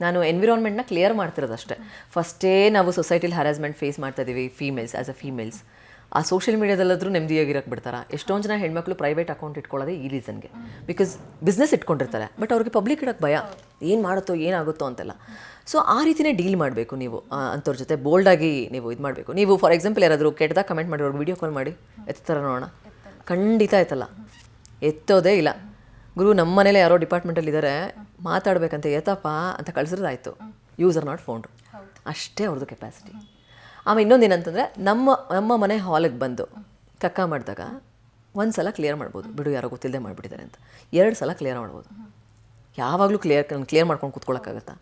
ನಾನು ಎನ್ವಿರಾನ್ಮೆಂಟ್ನ ಕ್ಲಿಯರ್ ಮಾಡ್ತಿರೋದು ಅಷ್ಟೇ ಫಸ್ಟೇ ನಾವು ಸೊಸೈಟಿಲಿ ಹರಾಸ್ಮೆಂಟ್ ಫೇಸ್ ಮಾಡ್ತಾ ಇದ್ದೀವಿ ಫೀಮೇಲ್ಸ್ ಆ್ಯಸ್ ಅ ಫೀಮೇಲ್ಸ್ ಆ ಸೋಷಿಯಲ್ ಮೀಡಿಯಾದಲ್ಲಾದ್ರೂ ನೆಮ್ಮದಿಯಾಗಿರಕ್ಕೆ ಬಿಡ್ತಾರೆ? ಎಷ್ಟೊಂದು ಜನ ಹೆಣ್ಮಕ್ಳು ಪ್ರೈವೇಟ್ ಅಕೌಂಟ್ ಇಟ್ಕೊಳ್ಳೋದೇ ಈ ರೀಸನ್ಗೆ ಬಿಕಾಸ್ ಬಿಸ್ನೆಸ್ ಇಟ್ಕೊಂಡಿರ್ತಾರೆ ಬಟ್ ಅವ್ರಿಗೆ ಪಬ್ಲಿಕ್ ಇಡೋಕ್ಕೆ ಭಯ. ಏನು ಮಾಡುತ್ತೋ ಏನಾಗುತ್ತೋ ಅಂತೆಲ್ಲ. ಸೊ ಆ ರೀತಿನೇ ಡೀಲ್ ಮಾಡಬೇಕು ನೀವು ಅಂಥವ್ರ ಜೊತೆ ಬೋಲ್ಡಾಗಿ ನೀವು ಇದು ಮಾಡಬೇಕು. ನೀವು ಫಾರ್ ಎಕ್ಸಾಂಪಲ್ ಯಾರಾದರೂ ಕೆಟ್ಟದಾಗ ಕಮೆಂಟ್ ಮಾಡಿರೋರು ವಿಡಿಯೋ ಕಾಲ್ ಮಾಡಿ ಎತ್ತಾರ ನೋಡೋಣ? ಖಂಡಿತ ಆಯ್ತಲ್ಲ ಎತ್ತೋದೇ ಇಲ್ಲ. ಗುರು ನಮ್ಮ ಮನೇಲೆ ಯಾರೋ ಡಿಪಾರ್ಟ್ಮೆಂಟಲ್ಲಿ ಇದ್ದಾರೆ ಮಾತಾಡಬೇಕಂತ ಎತ್ತಪ್ಪ ಅಂತ ಕಳಿಸಿರೋದಾಯ್ತು. ಯೂಸರ್ ನಾಟ್ ಫೋನ್ ಅಷ್ಟೇ ಅವ್ರದ್ದು ಕೆಪಾಸಿಟಿ ಆಮೇಲೆ ಇನ್ನೊಂದು ಏನಂತಂದರೆ, ನಮ್ಮ ನಮ್ಮ ಮನೆ ಹಾಲಿಗೆ ಬಂದು ಕಕ್ಕ ಮಾಡಿದಾಗ ಒಂದು ಸಲ ಕ್ಲಿಯರ್ ಮಾಡ್ಬೋದು. ಬಿಡು, ಯಾರೋ ಗೊತ್ತಿಲ್ಲದೆ ಮಾಡಿಬಿಟ್ಟಿದ್ದಾರೆ ಅಂತ. ಎರಡು ಸಲ ಕ್ಲಿಯರ್ ಮಾಡ್ಬೋದು. ಯಾವಾಗಲೂ ಕ್ಲಿಯರ್ ಕ್ಲಿಯರ್ ಮಾಡ್ಕೊಂಡು ಕೂತ್ಕೊಳ್ಳೋಕ್ಕಾಗತ್ತಾ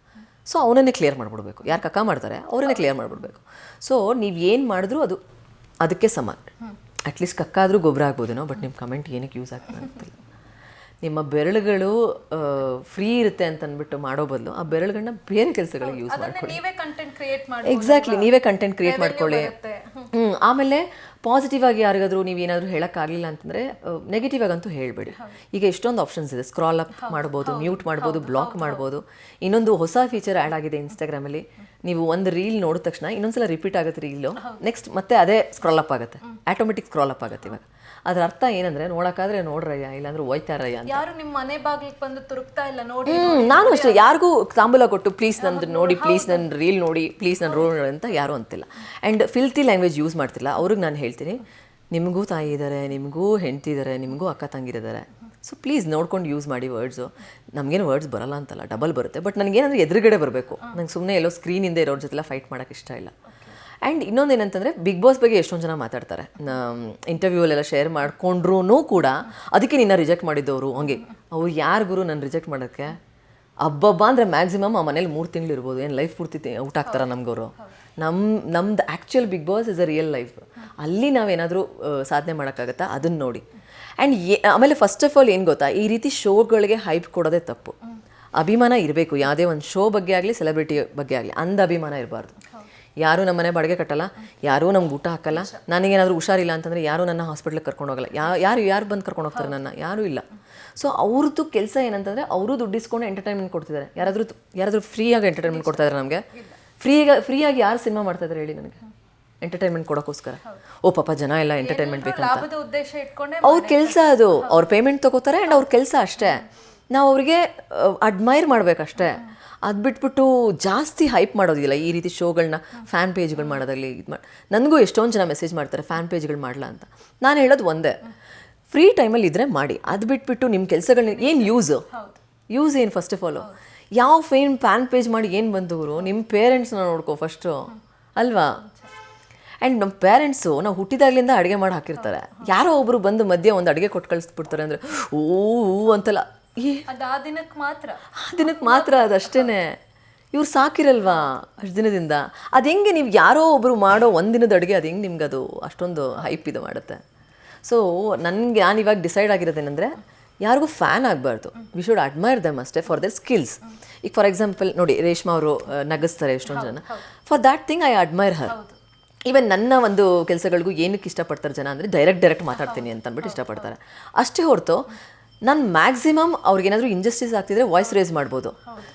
ಸೊ ಅವನನ್ನೇ ಕ್ಲಿಯರ್ ಮಾಡಿಬಿಡ್ಬೇಕು. ಯಾರು ಕಕ್ಕ ಮಾಡ್ತಾರೆ, ಅವರನ್ನೇ ಕ್ಲಿಯರ್ ಮಾಡಿಬಿಡ್ಬೇಕು. ಸೊ ನೀವು ಏನು ಮಾಡಿದ್ರೂ ಅದು, ಅದಕ್ಕೆ ಸಮ. ಅಟ್ಲೀಸ್ಟ್ ಕಕ್ಕಾದರೂ ಗೊಬ್ಬರ ಆಗ್ಬೋದೇನೋ ಬಟ್ ನಿಮ್ಮ ಕಮೆಂಟ್ ಏನಕ್ಕೆ ಯೂಸ್ ಆಗ್ತಾ ನಿಮ್ಮ ಬೆರಳುಗಳು ಫ್ರೀ ಇರುತ್ತೆ ಅಂತ ಅಂದ್ಬಿಟ್ಟು ಮಾಡೋ ಬದಲು ಆ ಬೆರಳುಗಳನ್ನ ಬೇರೆ ಕೆಲಸಗಳಿಗೆ ಯೂಸ್ ಮಾಡ್ಕೊಳ್ಳಿ ಅದನ್ನ ನೀವೇ ಕಂಟೆಂಟ್ ಕ್ರಿಯೇಟ್ ಮಾಡಿ ಎಕ್ಸಾಕ್ಟ್ಲಿ ನೀವೇ ಕಂಟೆಂಟ್ ಕ್ರಿಯೇಟ್ ಮಾಡ್ಕೊಳ್ಳಿ. ಹ್ಞೂ ಆಮೇಲೆ ಪಾಸಿಟಿವ್ ಆಗಿ ಯಾರಿಗಾದರೂ ನೀವು ಏನಾದರೂ ಹೇಳೋಕ್ಕಾಗಲಿಲ್ಲ ಅಂತಂದರೆ ನೆಗೆಟಿವ್ ಆಗಂತೂ ಹೇಳಬೇಡಿ. ಈಗ ಎಷ್ಟೊಂದು ಆಪ್ಷನ್ಸ್ ಇದೆ. ಸ್ಕ್ರಾಲ್ ಅಪ್ ಮಾಡ್ಬೋದು ಮ್ಯೂಟ್ ಮಾಡ್ಬೋದು ಬ್ಲಾಕ್ ಮಾಡ್ಬೋದು. ಇನ್ನೊಂದು ಹೊಸ ಫೀಚರ್ ಆ್ಯಡ್ ಆಗಿದೆ ಇನ್ಸ್ಟಾಗ್ರಾಮಲ್ಲಿ ನೀವು ಒಂದು ರೀಲ್ ನೋಡಿದ ತಕ್ಷಣ ಇನ್ನೊಂದ್ಸಲ ರಿಪೀಟ್ ಆಗುತ್ತೆ ರೀಲು ನೆಕ್ಸ್ಟ್ ಮತ್ತೆ ಅದೇ ಸ್ಕ್ರಾಲ್ ಅಪ್ ಆಗುತ್ತೆ. ಆಟೋಮೆಟಿಕ್ ಸ್ಕ್ರಾಲ್ ಅಪ್ ಆಗುತ್ತೆ ಇವಾಗ. ಅದ್ರ ಅರ್ಥ ಏನಂದ್ರೆ ನೋಡೋಕ್ಕಾದ್ರೆ ನೋಡ್ರಯ್ಯ ಇಲ್ಲಾಂದ್ರೆ ಹೋಯ್ತಾರಯ್ಯ ಅಂತ. ಯಾರು ನಿಮ್ ಮನೆ ಬಾಗಿಲಿಗೆ ಬಂದು ತುರುಕ್ತಾ ಇಲ್ಲ ನೋಡಿ ನಾನು ಅಷ್ಟೇ. ಯಾರಿಗೂ ತಾಂಬೂಲ ಕೊಟ್ಟು ಪ್ಲೀಸ್ ನಂದು ನೋಡಿ ಪ್ಲೀಸ್ ನನ್ನ ರೀಲ್ ನೋಡಿ ಪ್ಲೀಸ್ ನನ್ನ ರೋಲ್ ನೋಡಿ ಅಂತ ಯಾರು ಅಂತಿಲ್ಲ. ಅಂಡ್ ಫಿಲ್ತಿ ಲ್ಯಾಂಗ್ವೇಜ್ ಯೂಸ್ ಮಾಡ್ತಿಲ್ಲ. ಅವ್ರಿಗೆ ನಾನು ಹೇಳ್ತೀನಿ ನಿಮಗೂ ತಾಯಿ ಇದ್ದಾರೆ ನಿಮಗೂ ಹೆಂಡತಿ ಇದ್ದಾರೆ ನಿಮಗೂ ಅಕ್ಕ ತಂಗಿರಿದ್ದಾರೆ ಸೊ ಪ್ಲೀಸ್ ನೋಡ್ಕೊಂಡು ಯೂಸ್ ಮಾಡಿ ವರ್ಡ್ಸು ನಮಗೇನು ವರ್ಡ್ಸ್ ಬರಲ್ಲ ಅಂತಲ್ಲ ಡಬಲ್ ಬರುತ್ತೆ. ಬಟ್ ನನಗೇನಂದ್ರೆ ಎದುರುಗಡೆ ಬರಬೇಕು. ನಂಗೆ ಸುಮ್ಮನೆ ಎಲ್ಲೋ ಸ್ಕ್ರೀನಿಂದ ಇರೋರ ಜೊತೆಲ್ಲ ಫೈಟ್ ಮಾಡೋಕ್ಕೆ ಇಷ್ಟ ಇಲ್ಲ. ಆ್ಯಂಡ್ ಇನ್ನೊಂದು ಏನಂತಂದರೆ ಬಿಗ್ ಬಾಸ್ ಬಗ್ಗೆ ಎಷ್ಟೊಂದು ಜನ ಮಾತಾಡ್ತಾರೆ. ಇಂಟರ್ವ್ಯೂಲೆಲ್ಲ ಶೇರ್ ಮಾಡ್ಕೊಂಡ್ರೂ ಕೂಡ ಅದಕ್ಕೆ ನಿನ್ನ ರಿಜೆಕ್ಟ್ ಮಾಡಿದ್ದವರು. ಹಂಗೆ ಅವ್ರು ಯಾರು ಗುರು ನಾನು ರಿಜೆಕ್ಟ್ ಮಾಡೋಕ್ಕೆ? ಹಬ್ಬಬ್ಬ ಅಂದರೆ ಮ್ಯಾಕ್ಸಿಮಮ್ ಆ ಮನೇಲಿ ಮೂರು ತಿಂಗಳು ಇರ್ಬೋದು. ಏನು ಲೈಫ್ ಪೂರ್ತಿ ಊಟ ಆಗ್ತಾರೆ ನಮ್ಗವರು? ನಮ್ಮ ನಮ್ದು actual big boss is a real life ಅಲ್ಲಿ ನಾವೇನಾದರೂ ಸಾಧನೆ ಮಾಡೋಕ್ಕಾಗತ್ತಾ? ಅದನ್ನು ನೋಡಿ. ಆ್ಯಂಡ್ ಆಮೇಲೆ ಫಸ್ಟ್ ಆಫ್ ಆಲ್ ಏನು ಗೊತ್ತಾ? ಈ ರೀತಿ ಶೋಗಳಿಗೆ ಹೈಪ್ ಕೊಡೋದೇ ತಪ್ಪು. ಅಭಿಮಾನ ಇರಬೇಕು. ಯಾವುದೇ ಒಂದು ಶೋ ಬಗ್ಗೆ ಆಗಲಿ ಸೆಲೆಬ್ರಿಟಿ ಬಗ್ಗೆ ಆಗಲಿ, ಅಂದ ಅಭಿಮಾನ ಇರಬಾರ್ದು. ಯಾರೂ ನಮ್ಮ ಮನೆ ಬಾಡಿಗೆ ಕಟ್ಟಲ್ಲ, ಯಾರೂ ನಮ್ಗೆ ಊಟ ಹಾಕಲ್ಲ, ನನಗೇನಾದರೂ ಹುಷಾರಿಲ್ಲ ಅಂತಂದರೆ ಯಾರೂ ನನ್ನ ಹಾಸ್ಪಿಟ್ಲಿಗೆ ಕರ್ಕೊಂಡು ಹೋಗಲ್ಲ. ಯಾ, ಯಾರು ಯಾರು ಬಂದು ಕರ್ಕೊಂಡು ಹೋಗ್ತಾರೆ ನನ್ನ? ಯಾರೂ ಇಲ್ಲ. ಸೊ ಅವ್ರದ್ದು ಕೆಲಸ ಏನಂತಂದರೆ, ಅವರು ದುಡ್ಡಿಸ್ಕೊಂಡು ಎಂಟರ್ಟೈನ್ಮೆಂಟ್ ಕೊಡ್ತಿದ್ದಾರೆ. ಯಾರಾದರೂ ಯಾರಾದರೂ ಫ್ರೀಯಾಗಿ ಎಂಟರ್ಟೈನ್ಮೆಂಟ್ ಕೊಡ್ತಾ ಇದ್ದಾರೆ ನಮಗೆ ಫ್ರೀಯಾಗಿ ಫ್ರೀಯಾಗಿ ಯಾರು ಸಿನಿಮಾ ಮಾಡ್ತಾ ಇದ್ರೆ ಹೇಳಿ ನನಗೆ? ಎಂಟರ್ಟೈನ್ಮೆಂಟ್ ಕೊಡೋಕ್ಕೋಸ್ಕರ ಓ ಪಾಪ ಜನ ಎಲ್ಲ ಎಂಟರ್ಟೈನ್ಮೆಂಟ್ ಬೇಕಂತ. ಲಾಭದ ಉದ್ದೇಶ ಇಟ್ಕೊಂಡೆ ಅವ್ರ ಕೆಲಸ ಅದು. ಅವ್ರ ಪೇಮೆಂಟ್ ತಗೋತಾರೆ ಆ್ಯಂಡ್ ಅವ್ರ ಕೆಲಸ ಅಷ್ಟೇ. ನಾವು ಅವ್ರಿಗೆ ಅಡ್ಮೈರ್ ಮಾಡಬೇಕಷ್ಟೇ. ಅದು ಬಿಟ್ಬಿಟ್ಟು ಜಾಸ್ತಿ ಹೈಪ್ ಮಾಡೋದಿಲ್ಲ. ಈ ರೀತಿ ಶೋಗಳನ್ನ ಫ್ಯಾನ್ ಪೇಜ್ಗಳು ಮಾಡೋದಾಗಲಿ ಇದು ಮಾಡಿ ನನಗೂ ಎಷ್ಟೊಂದು ಜನ ಮೆಸೇಜ್ ಮಾಡ್ತಾರೆ ಫ್ಯಾನ್ ಪೇಜ್ಗಳು ಮಾಡಲ್ಲ ಅಂತ. ನಾನು ಹೇಳೋದು ಒಂದೇ. ಫ್ರೀ ಟೈಮಲ್ಲಿ ಇದ್ದರೆ ಮಾಡಿ. ಅದು ಬಿಟ್ಬಿಟ್ಟು ನಿಮ್ಮ ಕೆಲಸಗಳನ್ನ ಏನು ಯೂಸು ಯೂಸ್ ಏನು ಫಸ್ಟ್ ಆಫ್ ಆಲು ಯಾವ ಫೇನ್ ಪ್ಯಾನ್ ಪೇಜ್ ಮಾಡಿ ಏನು ಬಂದವರು? ನಿಮ್ಮ ಪೇರೆಂಟ್ಸ್ನ ನೋಡ್ಕೋ ಫಸ್ಟು ಅಲ್ವಾ? ಆ್ಯಂಡ್ ನಮ್ಮ ಪೇರೆಂಟ್ಸು ನಾವು ಹುಟ್ಟಿದಾಗ್ಲಿಂದ ಅಡುಗೆ ಮಾಡಿ ಹಾಕಿರ್ತಾರೆ. ಯಾರೋ ಒಬ್ಬರು ಬಂದು ಮಧ್ಯೆ ಒಂದು ಅಡುಗೆ ಕೊಟ್ಟು ಕಳಿಸ್ಬಿಡ್ತಾರೆ ಅಂದರೆ ಓ ಅಂತಲ್ಲ. ಆ ದಿನಕ್ಕೆ ಮಾತ್ರ. ಆ ದಿನಕ್ಕೆ ಮಾತ್ರ ಅದಷ್ಟೇ ಇವ್ರು ಸಾಕಿರಲ್ವಾ ಅಷ್ಟು ದಿನದಿಂದ? ಅದು ಹೆಂಗೆ ನೀವು ಯಾರೋ ಒಬ್ಬರು ಮಾಡೋ ಒಂದಿನದ ಅಡುಗೆ ಅದು ಹೆಂಗೆ ನಿಮ್ಗೆ ಅದು ಅಷ್ಟೊಂದು ಹೈಪ್ ಇದು ಮಾಡುತ್ತೆ. ಸೊ ನನಗೆ ನಾನು ಇವಾಗ ಡಿಸೈಡ್ ಆಗಿರೋದೇನೆಂದರೆ ಯಾರಿಗೂ ಫ್ಯಾನ್ ಆಗಬಾರ್ದು. ವಿ ಶುಡ್ ಅಡ್ಮೈರ್ ದಮ್ ಅಷ್ಟೇ ಫಾರ್ ದರ್ ಸ್ಕಿಲ್ಸ್ ಈಗ ಫಾರ್ ಎಕ್ಸಾಂಪಲ್ ನೋಡಿ ರೇಷ್ಮಾ ಅವರು ನಗಿಸ್ತಾರೆ ಎಷ್ಟೊಂದು ಜನ. For that thing I admire her even ನನ್ನ ಒಂದು ಕೆಲಸಗಳಿಗೂ ಏನಕ್ಕೆ ಇಷ್ಟಪಡ್ತಾರೆ ಜನ ಅಂದರೆ ಡೈರೆಕ್ಟ್ ಡೈರೆಕ್ಟ್ ಮಾತಾಡ್ತೀನಿ ಅಂತ ಅಂದ್ಬಿಟ್ಟು ಇಷ್ಟಪಡ್ತಾರೆ. ಅಷ್ಟೇ ಹೊರತು ನಾನು ಮ್ಯಾಕ್ಸಿಮಮ್ ಅವ್ರಿಗೇನಾದರೂ ಇಂಜಸ್ಟಿಸ್ ಆಗ್ತಿದ್ರೆ ವಾಯ್ಸ್ ರೇಸ್ ಮಾಡ್ಬೋದು.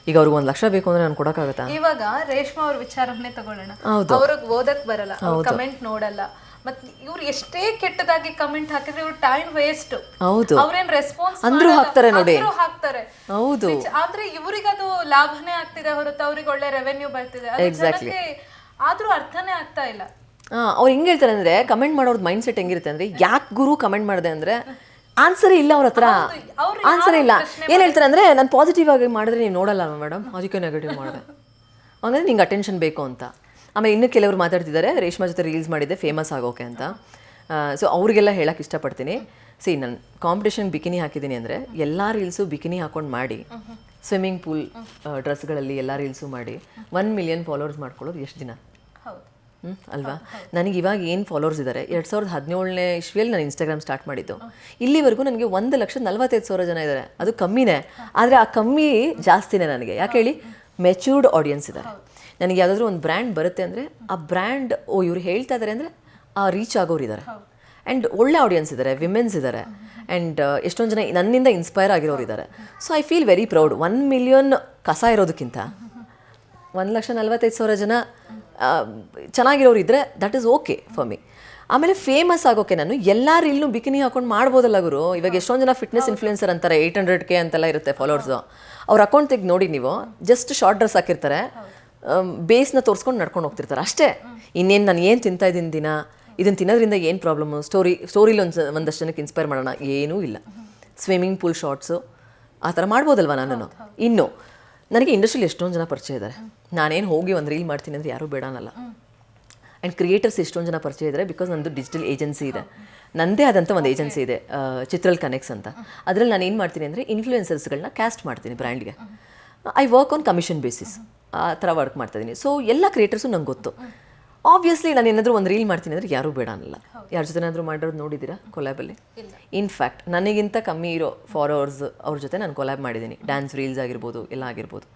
ಈಗ ಅವ್ರಿಗೆ ಒಂದು ಲಕ್ಷ ಬೇಕು ಅಂದರೆ ನಾನು ಕೊಡೋಕ್ಕಾಗತ್ತಾ? ಇವಾಗ ರೇಷ್ಮಾ ಅವ್ರ ವಿಚಾರವನ್ನೇ ತಗೊಳ್ಳೋಣ. ಅವ್ರಿಗೆ ಓದಕ್ಕೆ ಬರಲ್ಲ ಕಮೆಂಟ್ ನೋಡಲ್ಲ. ಮತ್ ಇವ್ರು ಎಷ್ಟೇ ಕೆಟ್ಟದಾಗಿ ಕಮೆಂಟ್ ಹಾಕಿದ್ರೆ ಇವ್ರು ಟೈಮ್ ವೇಸ್ಟ್ ಹೌದು. ಅವ್ರೇನ್ ರೆಸ್ಪಾನ್ಸ್ ಅಂದ್ರೂ ಹಾಕ್ತಾರೆ ನೋಡಿ. ಹಾಕ್ತಾರೆ. ಹೌದು. ಆದ್ರೆ ಇವ್ರಿಗೆ ಅದು ಲಾಭನೇ ಆಗ್ತಿದೆ ಹೊರತು ಅವ್ರಿಗೆ ಒಳ್ಳೆ ರೆವೆನ್ಯೂ ಬರ್ತಿದೆ. ಎಕ್ಸಾಕ್ಟ್ಲಿ ಆದ್ರೂ ಅರ್ಥನೇ ಆಗ್ತಾ ಇಲ್ಲ. ಅವ್ರು ಹೆಂಗೆ ಹೇಳ್ತಾರೆ ಅಂದ್ರೆ ಕಮೆಂಟ್ ಮಾಡೋರ್ದು ಮೈಂಡ್ ಸೆಟ್ ಹೆಂಗಿರುತ್ತೆ ಅಂದ್ರೆ ಯಾಕೆ ಗುರು ಕಮೆಂಟ್ ಮಾಡಿದೆ ಅಂದ್ರೆ ಆನ್ಸರ್ ಇಲ್ಲ ಅವ್ರ ಹತ್ರ. ಆನ್ಸರ್ ಇಲ್ಲ. ಏನು ಹೇಳ್ತಾರೆ ಅಂದ್ರೆ ನಾನು ಪಾಸಿಟಿವ್ ಆಗಿ ಮಾಡಿದ್ರೆ ನೀವು ನೋಡಲ್ಲ ಮೇಡಮ್ ಅದಕ್ಕೆ ನೆಗೆಟಿವ್ ಮಾಡಿದೆ. ಹಂಗಂದ್ರೆ ನಿಂಗೆ ಅಟೆನ್ಷನ್ ಬೇಕು ಅಂತ. ಆಮೇಲೆ ಇನ್ನೂ ಕೆಲವರು ಮಾತಾಡ್ತಿದ್ದಾರೆ ರೇಷ್ಮಾ ಜೊತೆ ರೀಲ್ಸ್ ಮಾಡಿದ್ದೆ ಫೇಮಸ್ ಆಗೋಕೆ ಅಂತ. ಸೊ ಅವ್ರಿಗೆಲ್ಲ ಹೇಳಕ್ಕೆ ಇಷ್ಟಪಡ್ತೀನಿ. ಸಿ ನಾನು ಕಾಂಪಿಟೇಷನ್ ಬಿಕಿನಿ ಹಾಕಿದ್ದೀನಿ ಅಂದರೆ ಎಲ್ಲ ರೀಲ್ಸು ಬಿಕಿನಿ ಹಾಕೊಂಡು ಮಾಡಿ. ಸ್ವಿಮ್ಮಿಂಗ್ ಪೂಲ್ ಡ್ರೆಸ್ಗಳಲ್ಲಿ ಎಲ್ಲ ರೀಲ್ಸು ಮಾಡಿ. ಒನ್ ಮಿಲಿಯನ್ ಫಾಲೋವರ್ಸ್ ಮಾಡ್ಕೊಳ್ಳೋದು ಎಷ್ಟು ದಿನ? ಅಲ್ವಾ? ನನಗೆ ಇವಾಗ ಏನು ಫಾಲೋವರ್ಸ್ ಇದ್ದಾರೆ ಎರಡು ಸಾವಿರದ ಹದಿನೇಳನೇ ಇಶ್ವಿಯಲ್ಲಿ ನಾನು ಇನ್ಸ್ಟಾಗ್ರಾಮ್ ಸ್ಟಾರ್ಟ್ ಮಾಡಿದ್ದು. ಇಲ್ಲಿವರೆಗೂ ನನಗೆ ಒಂದು ಲಕ್ಷ ನಲ್ವತ್ತೈದು ಸಾವಿರ ಜನ ಇದ್ದಾರೆ ಅದು ಕಮ್ಮಿನೇ. ಆದರೆ ಆ ಕಮ್ಮಿ ಜಾಸ್ತಿನೇ ನನಗೆ. ಯಾಕೆ ಹೇಳಿ? ಮೆಚ್ಯೂರ್ಡ್ ಆಡಿಯನ್ಸ್ ಇದ್ದಾರೆ ನನಗೆ ಯಾವುದಾದ್ರೂ ಒಂದು ಬ್ರ್ಯಾಂಡ್ ಬರುತ್ತೆ ಅಂದರೆ ಆ ಬ್ರ್ಯಾಂಡ್ ಓ ಇವ್ರು ಹೇಳ್ತಾ ಇದ್ದಾರೆ ಅಂದರೆ ಆ ರೀಚ್ ಆಗೋರು ಇದ್ದಾರೆ ಆ್ಯಂಡ್ ಒಳ್ಳೆ ಆಡಿಯನ್ಸ್ ಇದ್ದಾರೆ ವಿಮೆನ್ಸ್ ಇದ್ದಾರೆ ಆ್ಯಂಡ್ ಎಷ್ಟೊಂದು ಜನ ನನ್ನಿಂದ ಇನ್ಸ್ಪೈರ್ ಆಗಿರೋರು ಇದ್ದಾರೆ so I feel very proud one million ಕಸ ಇರೋದಕ್ಕಿಂತ ಒಂದು ಲಕ್ಷ ನಲ್ವತ್ತೈದು ಸಾವಿರ ಜನ ಚೆನ್ನಾಗಿರೋರು ಇದ್ದರೆ that is okay for me ಆಮೇಲೆ ಫೇಮಸ್ ಆಗೋಕೆ ನಾನು ಎಲ್ಲ ರೀಲ್ನು ಬಿಕಿನಿ ಹಾಕೊಂಡು ಮಾಡ್ಬೋದಲ್ಲ ಗುರು. ಇವಾಗ ಎಷ್ಟೊಂದು ಜನ ಫಿಟ್ನೆಸ್ ಇನ್ಫ್ಲೂಯೆನ್ಸರ್ ಅಂತಾರೆ ಏಯ್ಟ್ ಹಂಡ್ರೆಡ್ ಕೆ ಅಂತೆಲ್ಲ ಇರುತ್ತೆ ಫಾಲೋವರ್ಸು ಅವ್ರ ಅಕೌಂಟ್ ತೆಗೆದು ನೋಡಿ ನೀವು. ಜಸ್ಟ್ ಶಾರ್ಟ್ ಡ್ರೆಸ್ ಹಾಕಿರ್ತಾರೆ. ಬೇಸ್ನ ತೋರಿಸ್ಕೊಂಡು ನಡ್ಕೊಂಡು ಹೋಗ್ತಿರ್ತಾರೆ. ಅಷ್ಟೇ. ಇನ್ನೇನು ನಾನು ಏನು ತಿಂತಾ ಇದ್ದೀನಿ ದಿನ ಇದನ್ನು ತಿನ್ನೋದ್ರಿಂದ ಏನು ಪ್ರಾಬ್ಲಮ್ಮು ಸ್ಟೋರಿ ಸ್ಟೋರಿಲಿ ಒಂದು ಒಂದಷ್ಟು ಜನಕ್ಕೆ ಇನ್ಸ್ಪೈರ್ ಮಾಡೋಣ. ಏನೂ ಇಲ್ಲ. ಸ್ವಿಮ್ಮಿಂಗ್ ಪೂಲ್ ಶಾರ್ಟ್ಸು ಆ ಥರ ಮಾಡ್ಬೋದಲ್ವ ನಾನು ಇನ್ನು ನನಗೆ ಇಂಡಸ್ಟ್ರಿಲಿ ಎಷ್ಟೊಂದು ಜನ ಪರಿಚಯ ಇದ್ದಾರೆ ನಾನೇನು ಹೋಗಿ ಒಂದು ರೀಲ್ ಮಾಡ್ತೀನಿ ಅಂದರೆ ಯಾರೂ ಬೇಡ ಅನ್ನಲ್ಲ. ಆ್ಯಂಡ್ ಕ್ರಿಯೇಟರ್ಸ್ ಎಷ್ಟೊಂದು ಜನ ಪರಿಚಯ ಇದ್ದಾರೆ ಬಿಕಾಸ್ ನಂದು ಡಿಜಿಟಲ್ ಏಜೆನ್ಸಿ ಇದೆ. ನನ್ನದೇ ಆದಂಥ ಒಂದು ಏಜೆನ್ಸಿ ಇದೆ ಚಿತ್ರಲ್ ಕನೆಕ್ಟ್ಸ್ ಅಂತ. ಅದರಲ್ಲಿ ನಾನು ಏನು ಮಾಡ್ತೀನಿ ಅಂದರೆ ಇನ್ಫ್ಲೂಯೆನ್ಸರ್ಸ್ಗಳನ್ನ ಕ್ಯಾಸ್ಟ್ ಮಾಡ್ತೀನಿ ಬ್ರ್ಯಾಂಡ್ಗೆ I work on commission basis ಆ ಥರ ವರ್ಕ್ ಮಾಡ್ತಾಯಿದ್ದೀನಿ ಸೊ ಎಲ್ಲ ಕ್ರಿಯೇಟರ್ಸು ನಂಗೆ ಗೊತ್ತು. ಆಬ್ವಿಯಸ್ಲಿ ನಾನು ಏನಾದರೂ ಒಂದು ರೀಲ್ ಮಾಡ್ತೀನಿ ಅಂದರೆ ಯಾರೂ ಬೇಡ ಅನ್ನಲ್ಲ. ಯಾರ ಜೊತೆನಾದರೂ ಮಾಡಿರೋದು ನೋಡಿದ್ದೀರಾ ಕೊಲ್ಯಾಬಲ್ಲಿ ಇನ್ಫ್ಯಾಕ್ಟ್ ನನಗಿಂತ ಕಮ್ಮಿ ಇರೋ ಫಾಲೋವರ್ಸ್ ಅವ್ರ ಜೊತೆ ನಾನು ಕೊಲ್ಯಾಬ್ ಮಾಡಿದ್ದೀನಿ ಡ್ಯಾನ್ಸ್ ರೀಲ್ಸ್ ಆಗಿರ್ಬೋದು ಎಲ್ಲ ಆಗಿರ್ಬೋದು.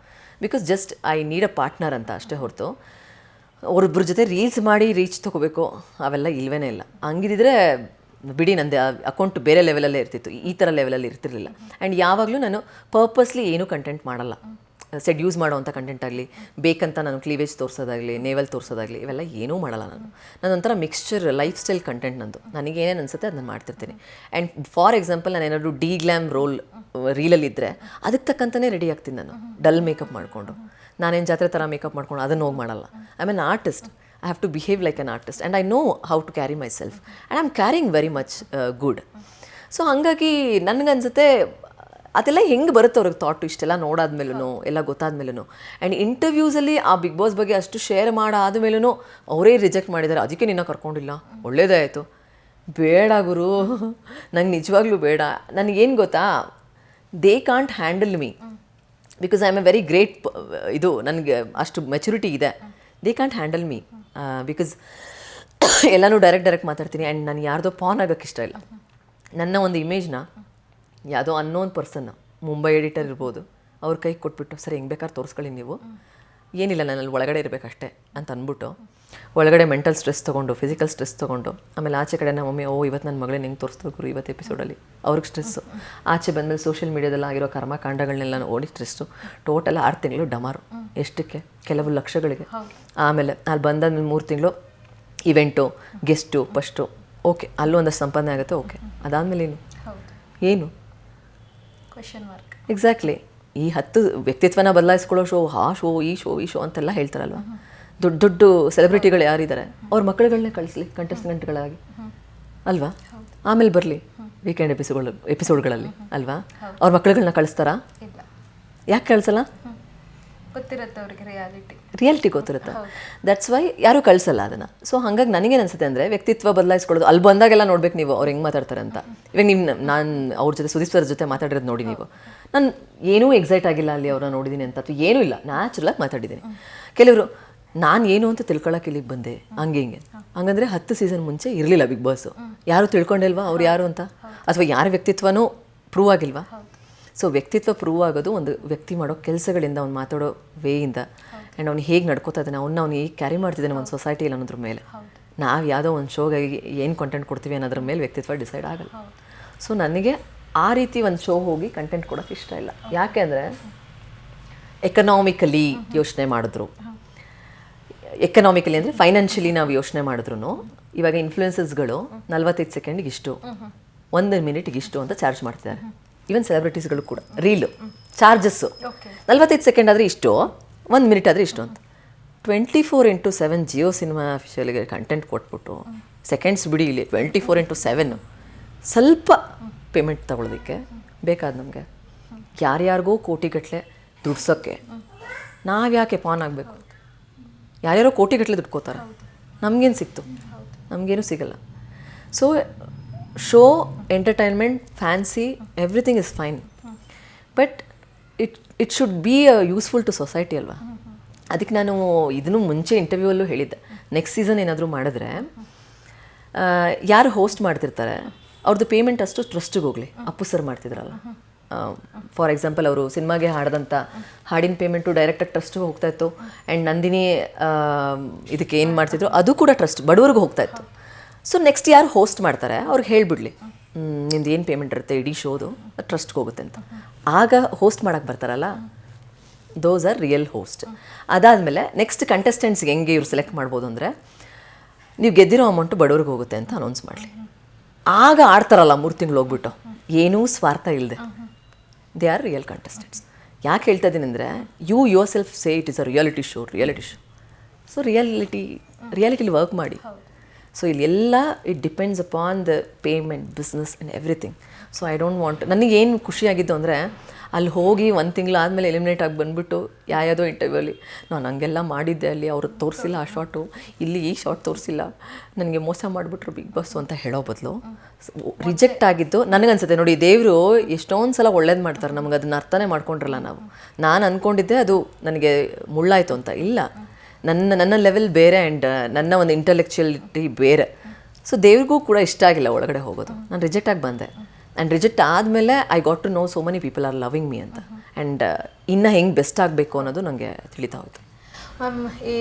Because just I need a partner ಅಂತ ಅಷ್ಟೇ ಹೊರತು. ಅವ್ರೊಬ್ಬರ ಜೊತೆ ರೀಲ್ಸ್ ಮಾಡಿ ರೀಚ್ ತೊಗೋಬೇಕು ಅವೆಲ್ಲ ಇಲ್ವೇ ಇಲ್ಲ. ಹಂಗಿದ್ರೆ ಬಿಡಿ ನಂದು ಅಕೌಂಟ್ ಬೇರೆ ಲೆವೆಲಲ್ಲೇ ಇರ್ತಿತ್ತು. ಈ ಥರ ಲೆವೆಲಲ್ಲಿ ಇರ್ತಿರಲಿಲ್ಲ. ಆ್ಯಂಡ್ ಯಾವಾಗಲೂ ನಾನು ಪರ್ಪಸ್ಲಿ ಏನೂ ಕಂಟೆಂಟ್ ಮಾಡಲ್ಲ. ಸೆಡ್ಯೂಸ್ ಮಾಡೋವಂಥ ಕಂಟೆಂಟ್ ಆಗಲಿ, ಬೇಕಂತ ನಾನು ಕ್ಲೀವೇಜ್ ತೋರಿಸೋದಾಗಲಿ ನೇವಲ್ ತೋರಿಸೋದಾಗಲಿ, ಇವೆಲ್ಲ ಏನೂ ಮಾಡಲ್ಲ ನಾನು. ನಾನು ಒಂಥರ ಮಿಕ್ಸ್ಚರ್ ಲೈಫ್ ಸ್ಟೈಲ್ ಕಂಟೆಂಟ್ ನಂದು. ನನಗೆ ಏನೇನು ಅನ್ಸುತ್ತೆ ಅದನ್ನ ಮಾಡ್ತಿರ್ತೀನಿ. ಆ್ಯಂಡ್ ಫಾರ್ ಎಕ್ಸಾಂಪಲ್ ನಾನು ಏನಾದರೂ ಡಿ ಗ್ಲ್ಯಾಮ್ ರೋಲ್ ರೀಲಲ್ಲಿದ್ದರೆ ಅದಕ್ಕೆ ತಕ್ಕಂತಲೇ ರೆಡಿ ಆಗ್ತೀನಿ ನಾನು. ಡಲ್ ಮೇಕಪ್ ಮಾಡಿಕೊಂಡು. ನಾನೇನು ಜಾತ್ರೆ ಥರ ಮೇಕಪ್ ಮಾಡ್ಕೊಂಡು ಅದನ್ನು ಹೋಗಿ ಮಾಡಲ್ಲ. I mean artist I have to behave like an artist and I know how to carry myself and I am caring very much good so ಹಾಗಾಗಿ ನನಗನ್ಸುತ್ತೆ ಅದೆಲ್ಲ ಹೆಂಗೆ ಬರುತ್ತೆ ಅವ್ರಿಗೆ ಥಾಟು ಇಷ್ಟೆಲ್ಲ ನೋಡಾದ್ಮೇಲೂ ಎಲ್ಲ ಗೊತ್ತಾದ್ಮೇಲೂ ಆ್ಯಂಡ್ ಇಂಟರ್ವ್ಯೂಸಲ್ಲಿ ಆ ಬಿಗ್ ಬಾಸ್ ಬಗ್ಗೆ ಅಷ್ಟು ಶೇರ್ ಮಾಡಾದ್ಮೇಲೂ ಅವರೇ ರಿಜೆಕ್ಟ್ ಮಾಡಿದ್ದಾರೆ ಅದಕ್ಕೆ ನಿನ್ನ ಕರ್ಕೊಂಡಿಲ್ಲ. ಒಳ್ಳೇದೇ ಆಯಿತು. ಬೇಡ ಗುರು. ನಂಗೆ ನಿಜವಾಗ್ಲೂ ಬೇಡ. ನನಗೇನು ಗೊತ್ತಾ? They can't handle me because I am a very great ಇದು ನನಗೆ ಅಷ್ಟು ಮೆಚುರಿಟಿ ಇದೆ. They can't handle me because ಎಲ್ಲನೂ ಡೈರೆಕ್ಟ್ ಡೈರೆಕ್ಟ್ ಮಾತಾಡ್ತೀನಿ. ಆ್ಯಂಡ್ ನಾನು ಯಾರ್ದೋ ಪಾನ್ ಆಗೋಕ್ಕೆ ಇಷ್ಟ ಇಲ್ಲ. ನನ್ನ ಒಂದು ಇಮೇಜ್ನ ಯಾವುದೋ ಅನ್ನೋನ್ ಪರ್ಸನ್ ಮುಂಬೈ ಎಡಿಟರ್ ಇರ್ಬೋದು. ಅವ್ರ ಕೈಗೆ ಕೊಟ್ಬಿಟ್ಟು ಸರಿ ಹೆಂಗೆ ಬೇಕಾದ್ರೆ ತೋರಿಸ್ಕೊಳ್ಳಿ ನೀವು. ಏನಿಲ್ಲ ನನ್ನಲ್ಲಿ ಒಳಗಡೆ ಇರಬೇಕಷ್ಟೇ ಅಂತ ಅಂದ್ಬಿಟ್ಟು ಒಳಗಡೆ ಮೆಂಟಲ್ ಸ್ಟ್ರೆಸ್ ತೊಗೊಂಡು ಫಿಸಿಕಲ್ ಸ್ಟ್ರೆಸ್ ತೊಗೊಂಡು ಆಮೇಲೆ ಆಚೆ ಕಡೆ ನಮ್ಮ ಮಮ್ಮಿ ಓ ಇವತ್ತು ನನ್ನ ಮಗಳೇ ಹೆಂಗೆ ತೋರಿಸ್ಬೇಕು ಇವತ್ತು ಎಪಿಸೋಡಲ್ಲಿ ಅವ್ರಿಗೆ ಸ್ಟ್ರೆಸ್ಸು ಆಚೆ ಬಂದಮೇಲೆ ಸೋಷಿಯಲ್ ಮೀಡಿಯಾದಲ್ಲಿ ಆಗಿರೋ ಕರ್ಮಕಾಂಡಗಳನ್ನೆಲ್ಲ ಓಡಿ ಸ್ಟ್ರೆಸ್ಸು ಟೋಟಲ್ ಆರು ತಿಂಗಳು ಡಮಾರು. ಎಷ್ಟಕ್ಕೆ? ಕೆಲವು ಲಕ್ಷಗಳಿಗೆ. ಆಮೇಲೆ ಅಲ್ಲಿ ಬಂದಾದ್ಮೇಲೆ ಮೂರು ತಿಂಗಳು ಇವೆಂಟು ಗೆಸ್ಟು ಫಸ್ಟು ಓಕೆ ಅಲ್ಲೂ ಒಂದಷ್ಟು ಸಂಪಾದನೆ ಆಗುತ್ತೆ ಓಕೆ ಅದಾದಮೇಲೆ ಏನು? ಏನು? ಕ್ವೆಶನ್ ಮಾರ್ಕ್ ಎಕ್ಸಾಕ್ಟ್ಲಿ ಈ ಹತ್ತು ವ್ಯಕ್ತಿತ್ವನ ಬದಲಾಯಿಸ್ಕೊಳ್ಳೋ ಶೋ ಆ ಶೋ ಈ ಶೋ ಈ ಶೋ ಅಂತೆಲ್ಲ ಹೇಳ್ತಾರಲ್ವ? ದೊಡ್ಡ ದೊಡ್ಡ ಸೆಲೆಬ್ರಿಟಿಗಳು ಯಾರಿದ್ದಾರೆ? ಅವ್ರ ಮಕ್ಕಳುಗಳನ್ನೇ ಕಳಿಸ್ಲಿ ಕಂಟೆಸ್ಟೆಂಟ್ಗಳಾಗಿ ಅಲ್ವಾ? ಆಮೇಲೆ ಬರಲಿ ವೀಕೆಂಡ್ ಎಪಿಸೋಡ್ ಎಪಿಸೋಡ್ಗಳಲ್ಲಿ ಅಲ್ವಾ? ಅವ್ರ ಮಕ್ಕಳುಗಳನ್ನ ಕಳಿಸ್ತಾರಾ? ಯಾಕೆ ಕಳಿಸಲ್ಲ? ಗೊತ್ತಿರುತ್ತೆ ಅವ್ರಿಗೆ ರಿಯಾಲಿಟಿ ರಿಯಾಲಿಟಿ ಗೊತ್ತಿರುತ್ತೆ ದಟ್ಸ್ ವೈ ಯಾರು ಕಳಿಸಲ್ಲ ಅದನ್ನ. ಸೊ ಹಾಗಾಗಿ ನನಗೇನು ಅನ್ಸುತ್ತೆ ಅಂದ್ರೆ ವ್ಯಕ್ತಿತ್ವ ಬದಲಾಯಿಸ್ಕೊಳ್ಳೋದು. ಅಲ್ಲಿ ಬಂದಾಗೆಲ್ಲ ನೋಡ್ಬೇಕು ನೀವು ಅವ್ರು ಹೆಂಗ್ ಮಾತಾಡ್ತಾರೆ ಅಂತ. ಇವಾಗ ನಿಮ್ ನಾನು ಅವ್ರ ಜೊತೆ ಸುದೀಪ್ ಸರ್ ಜೊತೆ ಮಾತಾಡಿರೋದು ನೋಡಿ ನೀವು. ನಾನು ಏನೂ ಎಕ್ಸೈಟ್ ಆಗಿಲ್ಲ ಅಲ್ಲಿ ಅವ್ರನ್ನ ನೋಡಿದ್ದೀನಿ ಅಂತ ಅಥವಾ ಏನೂ ಇಲ್ಲ. ನ್ಯಾಚುರಲಾಗಿ ಮಾತಾಡಿದ್ದೀನಿ ಕೆಲವರು ನಾನು ಏನು ಅಂತ ತಿಳ್ಕೊಳಕ್ಕೆ ಇಲ್ಲಿಗೆ ಬಂದೆ. ಹಂಗೆ ಹಿಂಗೆ. ಹಂಗಂದ್ರೆ ಹತ್ತು ಸೀಸನ್ ಮುಂಚೆ ಇರಲಿಲ್ಲ ಬಿಗ್ ಬಾಸು ಯಾರು ತಿಳ್ಕೊಂಡಿಲ್ವಾ? ಅವ್ರು ಯಾರು ಅಂತ? ಅಥವಾ ಯಾರ ವ್ಯಕ್ತಿತ್ವನೂ ಪ್ರೂವ್ ಆಗಿಲ್ವಾ? ಸೊ ವ್ಯಕ್ತಿತ್ವ ಪ್ರೂವ್ ಆಗೋದು ಒಂದು ವ್ಯಕ್ತಿ ಮಾಡೋ ಕೆಲಸಗಳಿಂದ ಅವ್ನು ಮಾತಾಡೋ ವೇಯಿಂದ ಆ್ಯಂಡ್ ಅವ್ನು ಹೇಗೆ ನಡ್ಕೋತಾ ಇದ್ದಾನೆ ಅವ್ನ ಅವ್ನು ಹೇಗೆ ಕ್ಯಾರಿ ಮಾಡ್ತಿದ್ದಾನೆ ಒಂದು ಸೊಸೈಟಿಯಲ್ಲಿ ಅನ್ನೋದ್ರ ಮೇಲೆ. ನಾವು ಯಾವುದೋ ಒಂದು ಶೋಗಾಗಿ ಏನು ಕಂಟೆಂಟ್ ಕೊಡ್ತೀವಿ ಅನ್ನೋದ್ರ ಮೇಲೆ ವ್ಯಕ್ತಿತ್ವ ಡಿಸೈಡ್ ಆಗಲ್ಲ. ಸೊ ನನಗೆ ಆ ರೀತಿ ಒಂದು ಶೋ ಹೋಗಿ ಕಂಟೆಂಟ್ ಕೊಡೋಕ್ಕೆ ಇಷ್ಟ ಇಲ್ಲ. ಯಾಕೆ ಅಂದರೆ ಎಕನಾಮಿಕಲಿ ಯೋಚನೆ ಮಾಡಿದ್ರು. ಎಕನಾಮಿಕಲಿ ಅಂದರೆ ಫೈನಾನ್ಷಿಯಲಿ ನಾವು ಯೋಚನೆ ಮಾಡಿದ್ರು ಇವಾಗ ಇನ್ಫ್ಲೂಯೆನ್ಸಸ್ಗಳು ನಲ್ವತ್ತೈದು ಸೆಕೆಂಡ್ಗೆ ಇಷ್ಟು ಒಂದು ಮಿನಿಟ್ಗೆ ಇಷ್ಟು ಅಂತ ಚಾರ್ಜ್ ಮಾಡ್ತಿದ್ದಾರೆ. ಈವನ್ ಸೆಲೆಬ್ರಿಟೀಸ್ಗಳು ಕೂಡ ರೀಲು ಚಾರ್ಜಸ್ಸು ನಲ್ವತ್ತೈದು ಸೆಕೆಂಡ್ ಆದರೆ ಇಷ್ಟು? ಒಂದು ಮಿನಿಟ್ ಆದರೆ ಇಷ್ಟು ಅಂತ. Twenty four into seven Jio cinema ಅಫಿಷಿಯಲ್ಗೆ content ಕೊಟ್ಬಿಟ್ಟು ಸೆಕೆಂಡ್ಸ್ ಬಿಡಿ ಇಲ್ಲಿ ಟ್ವೆಂಟಿ ಫೋರ್ ಇಂಟು ಸೆವೆನ್ ಸ್ವಲ್ಪ ಪೇಮೆಂಟ್ ತಗೊಳ್ಳೋದಕ್ಕೆ ಬೇಕಾದ ನಮಗೆ. ಯಾರ್ಯಾರಿಗೋ ಕೋಟಿಗಟ್ಟಲೆ ದುಡ್ಸೋಕ್ಕೆ. ನಾವು ಯಾಕೆ ಪಾನ್ ಆಗಬೇಕು? ಯಾರ್ಯಾರೋ ಕೋಟಿಗಟ್ಟಲೆ ದುಡ್ಕೋತಾರೆ. ನಮಗೇನು ಸಿಕ್ತು? ನಮಗೇನು ಸಿಗಲ್ಲ. So show entertainment fancy everything is fine but it it should be useful to society ಅಲ್ವಾ? ಅದಕ್ಕೆ ನಾನು ಇದನ್ನು ಮುಂಚೆ ಇಂಟರ್ವ್ಯೂವಲ್ಲೂ ಹೇಳಿದ್ದೆ. ನೆಕ್ಸ್ಟ್ ಸೀಸನ್ ಏನಾದರೂ ಮಾಡಿದ್ರೆ ಯಾರು ಹೋಸ್ಟ್ ಮಾಡ್ತಿರ್ತಾರೆ ಅವ್ರದ್ದು ಪೇಮೆಂಟ್ ಅಷ್ಟು ಟ್ರಸ್ಟಿಗೆ ಹೋಗಲಿ. ಅಪ್ಪು ಸರ್ ಮಾಡ್ತಿದ್ರಲ್ಲ. ಫಾರ್ ಎಕ್ಸಾಂಪಲ್ ಅವರು ಸಿನಿಮಾಗೆ ಹಾಡಿದಂಥ ಹಾಡಿನ ಪೇಮೆಂಟು ಡೈರೆಕ್ಟಾಗಿ ಟ್ರಸ್ಟಿಗೆ ಹೋಗ್ತಾ ಇತ್ತು. ಆ್ಯಂಡ್ ನಂದಿನಿ ಇದಕ್ಕೆ ಏನು ಮಾಡ್ತಿದ್ರು, ಅದು ಕೂಡ ಟ್ರಸ್ಟ್ ಬಡವರಿಗೂ ಹೋಗ್ತಾ ಇತ್ತು. ಸೊ ನೆಕ್ಸ್ಟ್ ಯಾರು ಹೋಸ್ಟ್ ಮಾಡ್ತಾರೆ, ಅವ್ರಿಗೆ ಹೇಳಿಬಿಡ್ಲಿ. ನಿಮ್ದು ಏನು ಪೇಮೆಂಟ್ ಇರುತ್ತೆ, ಇಡೀ ಶೋದು ಟ್ರಸ್ಟ್ಗೆ ಹೋಗುತ್ತೆ ಅಂತ. ಆಗ ಹೋಸ್ಟ್ ಮಾಡೋಕ್ಕೆ ಬರ್ತಾರಲ್ಲ ದೋಸ್ ಆರ್ ರಿಯಲ್ ಹೋಸ್ಟ್ ಅದಾದಮೇಲೆ ನೆಕ್ಸ್ಟ್ ಕಂಟೆಸ್ಟೆಂಟ್ಸ್ಗೆ ಹೆಂಗೆ ಇವ್ರು ಸೆಲೆಕ್ಟ್ ಮಾಡ್ಬೋದು ಅಂದರೆ, ನೀವು ಗೆದ್ದಿರೋ ಅಮೌಂಟು ಬಡವ್ರಿಗೆ ಹೋಗುತ್ತೆ ಅಂತ ಅನೌನ್ಸ್ ಮಾಡಲಿ. ಆಗ ಆಡ್ತಾರಲ್ಲ, ಮೂರು ತಿಂಗಳು ಹೋಗ್ಬಿಟ್ಟು. ಏನೂ ಸ್ವಾರ್ಥ ಇಲ್ಲದೆ ದೇ ಆರ್ ರಿಯಲ್ ಕಂಟೆಸ್ಟೆಂಟ್ಸ್ ಯಾಕೆ ಹೇಳ್ತಾ ಇದ್ದೀನಿ ಅಂದರೆ you yourself say it is a reality show reality show so reality ರಿಯಾಲಿಟಿಲಿ work ಮಾಡಿ. ಸೊ ಇಲ್ಲಿ ಎಲ್ಲ it depends upon the payment business and everything so I don't want ನನಗೇನು ಖುಷಿಯಾಗಿದ್ದು ಅಂದರೆ, ಅಲ್ಲಿ ಹೋಗಿ ಒಂದು ತಿಂಗಳು ಆದಮೇಲೆ ಎಲಿಮಿನೇಟ್ ಆಗಿ ಬಂದುಬಿಟ್ಟು ಯಾವುದೋ ಇಂಟರ್ವ್ಯೂಲಿ ನಾನು ಹಂಗೆಲ್ಲ ಮಾಡಿದ್ದೆ ಅಲ್ಲಿ, ಅವರು ತೋರಿಸಿಲ್ಲ ಆ ಶಾರ್ಟು ಇಲ್ಲಿ ಈ ಶಾರ್ಟ್ ತೋರಿಸಿಲ್ಲ. ನನಗೆ ಮೋಸ ಮಾಡಿಬಿಟ್ರು ಬಿಗ್ ಬಾಸು ಅಂತ ಹೇಳೋ ಬದಲು. ರಿಜೆಕ್ಟ್ ಆಗಿದ್ದು ನನಗನ್ಸುತ್ತೆ. ನೋಡಿ, ದೇವರು ಎಷ್ಟೊಂದು ಸಲ ಒಳ್ಳೇದು ಮಾಡ್ತಾರೆ. ನಮ್ಗೆ ಅದನ್ನ ಅರ್ಥನೇ ಮಾಡ್ಕೊಂಡ್ರಲ್ಲ ನಾವು. ನಾನು ಅಂದ್ಕೊಂಡಿದ್ದೆ ಅದು ನನಗೆ ಮುಳ್ಳಾಯಿತು ಅಂತ. ಇಲ್ಲ. ನನ್ನ ನನ್ನ ಲೆವೆಲ್ ಬೇರೆ ಆ್ಯಂಡ್ ನನ್ನ ಒಂದು ಇಂಟೆಲೆಕ್ಚುಯಲಿಟಿ ಬೇರೆ. ಸೊ ದೇವ್ರಿಗೂ ಕೂಡ ಇಷ್ಟ ಆಗಿಲ್ಲ ಒಳಗಡೆ ಹೋಗೋದು. ನಾನು ರಿಜೆಕ್ಟ್ ಆಗಿ ಬಂದೆ. ಆ್ಯಂಡ್ ರಿಜೆಕ್ಟ್ ಆದಮೇಲೆ I got to know so many people are loving me ಅಂತ. ಆ್ಯಂಡ್ ಇನ್ನು ಹೆಂಗೆ ಬೆಸ್ಟ್ ಆಗಬೇಕು ಅನ್ನೋದು ನನಗೆ ತಿಳಿತಾ ಹೋಯ್ತು. ಮ್ಯಾಮ್ ಈ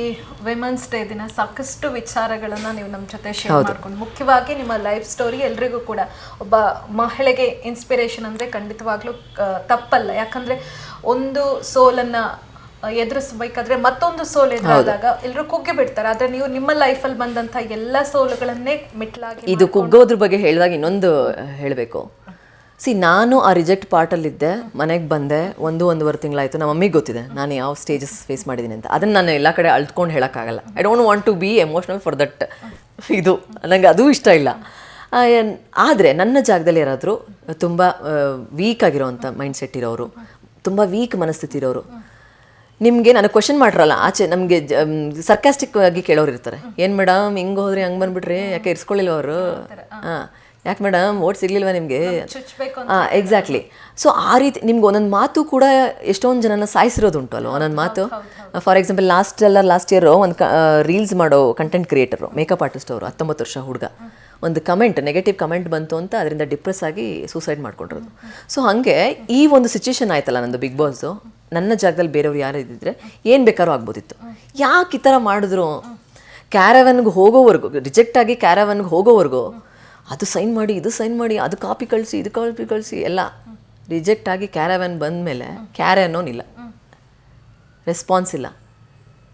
ವಿಮೆನ್ಸ್ ಡೇ ದಿನ ಸಾಕಷ್ಟು ವಿಚಾರಗಳನ್ನು ನೀವು ನಮ್ಮ ಜೊತೆ ಶೇರ್ ಮಾಡ್ಕೊಂಡು ಮುಖ್ಯವಾಗಿ ನಿಮ್ಮ ಲೈಫ್ ಸ್ಟೋರಿ ಎಲ್ರಿಗೂ ಕೂಡ ಒಬ್ಬ ಮಹಿಳೆಗೆ ಇನ್ಸ್ಪಿರೇಷನ್ ಅಂದ್ರೆ ಖಂಡಿತವಾಗ್ಲೂ ತಪ್ಪಲ್ಲ. ಯಾಕಂದ್ರೆ ಒಂದು ಸೋಲನ್ನ ಎದುರಿಸಬೇಕಾದ್ರೆ ಮತ್ತೊಂದು ಸೋಲ್ ಎದುರಾದಾಗ ಎಲ್ಲರೂ ಕುಗ್ಗಿ ಬಿಡ್ತಾರೆ. ಆದ್ರೆ ನೀವು ನಿಮ್ಮ ಲೈಫಲ್ಲಿ ಬಂದಂತ ಎಲ್ಲ ಸೋಲುಗಳನ್ನೇ ಮಿಟ್ಲಾಗಿ ಇದು ಕುಗ್ಗೋದ್ರ ಬಗ್ಗೆ ಹೇಳಿದಾಗ ಇನ್ನೊಂದು ಹೇಳಬೇಕು. ಸಿ ನಾನು ಆ ರಿಜೆಕ್ಟ್ ಪಾರ್ಟಲ್ಲಿದ್ದೆ ಮನೆಗೆ ಬಂದೆ ಒಂದು ಒಂದೂವರೆ ತಿಂಗಳಾಯಿತು. ನಮ್ಮ ಮಮ್ಮಿಗೆ ಗೊತ್ತಿದೆ ನಾನು ಯಾವ ಸ್ಟೇಜಸ್ ಫೇಸ್ ಮಾಡಿದ್ದೀನಿ ಅಂತ. ಅದನ್ನು ನಾನು ಎಲ್ಲ ಕಡೆ ಅಳ್ತ್ಕೊಂಡು ಹೇಳೋಕ್ಕಾಗಲ್ಲ. I don't want to be emotional for that ಇದು. ನನಗೆ ಅದೂ ಇಷ್ಟ ಇಲ್ಲ. ಆದರೆ ನನ್ನ ಜಾಗದಲ್ಲಿ ಯಾರಾದರೂ ತುಂಬ ವೀಕ್ ಆಗಿರೋವಂಥ ಮೈಂಡ್ ಸೆಟ್ ಇರೋರು ತುಂಬ ವೀಕ್ ಮನಸ್ಥಿತಿ ಇರೋರು ನಿಮಗೆ ನಾನು ಕ್ವಶನ್ ಮಾಡ್ರಲ್ಲ ಆಚೆ ನಮಗೆ ಸರ್ಕಾಸ್ಟಿಕ್ ಆಗಿ ಕೇಳೋರು ಇರ್ತಾರೆ. ಏನು ಮೇಡಮ್ ಹಿಂಗೆ ಹೋದ್ರೆ ಹಂಗೆ ಬಂದ್ಬಿಟ್ರಿ ಯಾಕೆ ಇರ್ಸ್ಕೊಳ್ಳಿಲ್ವ ಅವರು? ಹಾಂ. ಯಾಕೆ ಮೇಡಮ್ ಓಟ್ ಸಿಗ್ಲಿಲ್ವಾ ನಿಮಗೆ? ಹಾಂ ಎಕ್ಸಾಕ್ಟ್ಲಿ ಸೊ ಆ ರೀತಿ ನಿಮ್ಗೆ ಒಂದೊಂದು ಮಾತು ಕೂಡ ಎಷ್ಟೊಂದು ಜನನ ಸಾಯಿಸಿರೋದುಂಟು ಅಲ್ವ ಒಂದೊಂದು ಮಾತು? ಫಾರ್ ಎಕ್ಸಾಂಪಲ್ ಲಾಸ್ಟ್ ಎಲ್ಲ ಲಾಸ್ಟ್ ಇಯರ್ ಒಂದು ರೀಲ್ಸ್ ಮಾಡೋ ಕಂಟೆಂಟ್ ಕ್ರಿಯೇಟರು ಮೇಕಪ್ ಆರ್ಟಿಸ್ಟ್ ಅವರು ಹತ್ತೊಂಬತ್ತು ವರ್ಷ ಹುಡುಗ. ಒಂದು ಕಮೆಂಟ್ ನೆಗೆಟಿವ್ ಕಮೆಂಟ್ ಬಂತು ಅಂತ ಅದರಿಂದ ಡಿಪ್ರೆಸ್ ಆಗಿ ಸೂಸೈಡ್ ಮಾಡ್ಕೊಂಡಿರೋದು. ಸೊ ಹಾಗೆ ಈ ಒಂದು ಸಿಚುವೇಶನ್ ಆಯ್ತಲ್ಲ ನಂದು ಬಿಗ್ ಬಾಸು ನನ್ನ ಜಾಗದಲ್ಲಿ ಬೇರೆಯವ್ರು ಯಾರು ಇದ್ದಿದ್ರೆ ಏನು ಬೇಕಾದ್ರೂ ಆಗ್ಬೋದಿತ್ತು. ಯಾಕೆ ಈ ಥರ ಮಾಡಿದ್ರು? ಕ್ಯಾರವನ್ಗೆ ಹೋಗೋವರೆಗೂ, ರಿಜೆಕ್ಟ್ ಆಗಿ ಕ್ಯಾರವನ್ಗೆ ಹೋಗೋವರೆಗೂ, ಅದು ಸೈನ್ ಮಾಡಿ, ಇದು ಸೈನ್ ಮಾಡಿ, ಅದು ಕಾಪಿ ಕಳಿಸಿ, ಇದು ಕಾಪಿ ಕಳಿಸಿ, ಎಲ್ಲ ರಿಜೆಕ್ಟ್ ಆಗಿ ಕ್ಯಾರವನ್ ಬಂದಮೇಲೆ ಕ್ಯಾರೆ ಅನ್ನೋನಿಲ್ಲ ರೆಸ್ಪಾನ್ಸ್ ಇಲ್ಲ.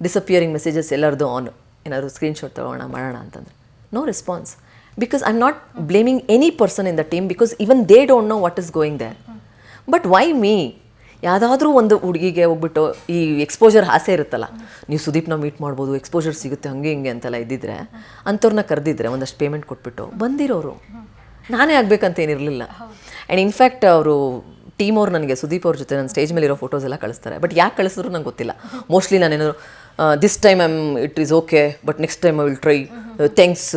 ಡಿಸಪಿಯರಿಂಗ್ ಮೆಸೇಜಸ್ ಎಲ್ಲರದು ಆನ್. ಏನಾದ್ರು ಸ್ಕ್ರೀನ್ಶಾಟ್ ತೊಗೋಣ, ಮಾಡೋಣ ಅಂತಂದ್ರೆ. No response. Because I am not blaming any person in the team because even they don't know what is going there but why me? ಯಾವುದಾದ್ರೂ ಒಂದು ಹುಡುಗಿಗೆ ಹೋಗ್ಬಿಟ್ಟು ಈ ಎಕ್ಸ್ಪೋಜರ್ ಆಸೆ ಇರುತ್ತಲ್ಲ, ನೀವು ಸುದೀಪ್ನ ಮೀಟ್ ಮಾಡ್ಬೋದು ಎಕ್ಸ್ಪೋಜರ್ ಸಿಗುತ್ತೆ, ಹಂಗೆ ಹಿಂಗೆ ಅಂತೆಲ್ಲ ಇದ್ದಿದ್ರೆ, ಅಂಥವ್ರನ್ನ ಕರೆದಿದ್ರೆ ಒಂದಷ್ಟು ಪೇಮೆಂಟ್ ಕೊಟ್ಬಿಟ್ಟು ಬಂದಿರೋರು. ನಾನೇ ಆಗಬೇಕಂತ ಏನಿರಲಿಲ್ಲ. ಆ್ಯಂಡ್ ಇನ್ಫ್ಯಾಕ್ಟ್ ಅವರು ಟೀಮ್ ಅವ್ರು ನನಗೆ, ಸುದೀಪ್ ಅವ್ರ ಜೊತೆ ನನ್ನ ಸ್ಟೇಜ್ ಮೇಲೆ ಇರೋ ಫೋಟೋಸ್ ಎಲ್ಲ ಕಳಿಸ್ತಾರೆ. ಬಟ್ ಯಾಕೆ ಕಳಿಸಿದ್ರು ನಂಗೆ ಗೊತ್ತಿಲ್ಲ. ಮೋಸ್ಟ್ಲಿ ನಾನೇನು this time I'm it is okay but next time I will try thanks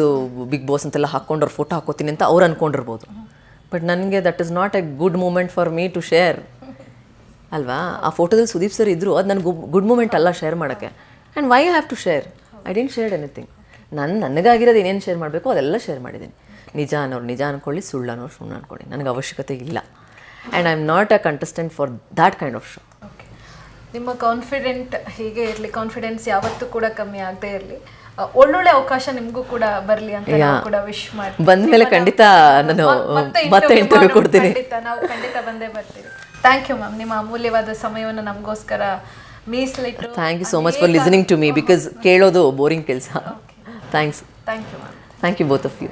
Bigg Boss ಅಂತೆಲ್ಲ ಹಾಕ್ಕೊಂಡು ಅವ್ರ ಫೋಟೋ ಹಾಕೋತೀನಿ ಅಂತ ಅವ್ರು ಅಂದ್ಕೊಂಡಿರ್ಬೋದು ಬಟ್ ನನಗೆ that is not a good moment for me to share ಅಲ್ವಾ? ಆ ಫೋಟೋದಲ್ಲಿ ಸುದೀಪ್ ಸರ್ ಇದ್ದರು ಅದು ನನಗೆ ಗುಡ್ ಮೂಮೆಂಟ್ ಅಲ್ಲ ಶೇರ್ ಮಾಡೋಕ್ಕೆ. And why have to share I didn't share anything ನನ್ನ ನನಗಾಗಿರೋದು ಏನೇನು ಶೇರ್ ಮಾಡಬೇಕು ಅದೆಲ್ಲ ಶೇರ್ ಮಾಡಿದ್ದೀನಿ. ನಿಜ ಅನ್ನೋರು ನಿಜ ಅನ್ಕೊಳ್ಳಿ ಸುಳ್ಳು ಅನ್ನೋರು ಸುಳ್ಳು ಅನ್ಕೊಳ್ಳಿ. ನನಗೆ ಅವಶ್ಯಕತೆ ಇಲ್ಲ. And I am not a contestant for that kind of show. ನಿಮ್ಮ ಕಾನ್ಫಿಡೆಂಟ್ ಹೀಗೆ ಇರಲಿ? ಕಾನ್ಫಿಡೆನ್ಸ್ ಯಾವತ್ತೂ ಕೂಡ ಕಮ್ಮಿ ಆಗದೇ ಇರಲಿ. ಒಳ್ಳೊಳ್ಳೆ ಅವಕಾಶ ನಿಮಗೂ ಕೂಡ ಬರಲಿ ಅಂತ ಕೂಡ ವಿಶ್ ಮಾಡಿ ಬಂದಮೇಲೆ ಖಂಡಿತ ನಾನು ಮತ್ತೆ ಮತ್ತೆ ಇಂಟರ್ವ್ಯೂ ಕೊಡ್ತೀನಿ. ಖಂಡಿತ ನಾವು ಖಂಡಿತ ಬಂದೇ ಬರ್ತೀವಿ. ಥ್ಯಾಂಕ್ ಯು ಮ್ಯಾಮ್ ನಿಮ್ಮ ಅಮೂಲ್ಯವಾದ ಸಮಯವನ್ನು ನಮಗೋಸ್ಕರ ಮೀಸಲಿಟ್ಟು thank you so much for listening to me because ಕೇಳೋದು ಬೋರಿಂಗ್ ಕೆಲಸ. Thanks thank you ma'am thank you both of you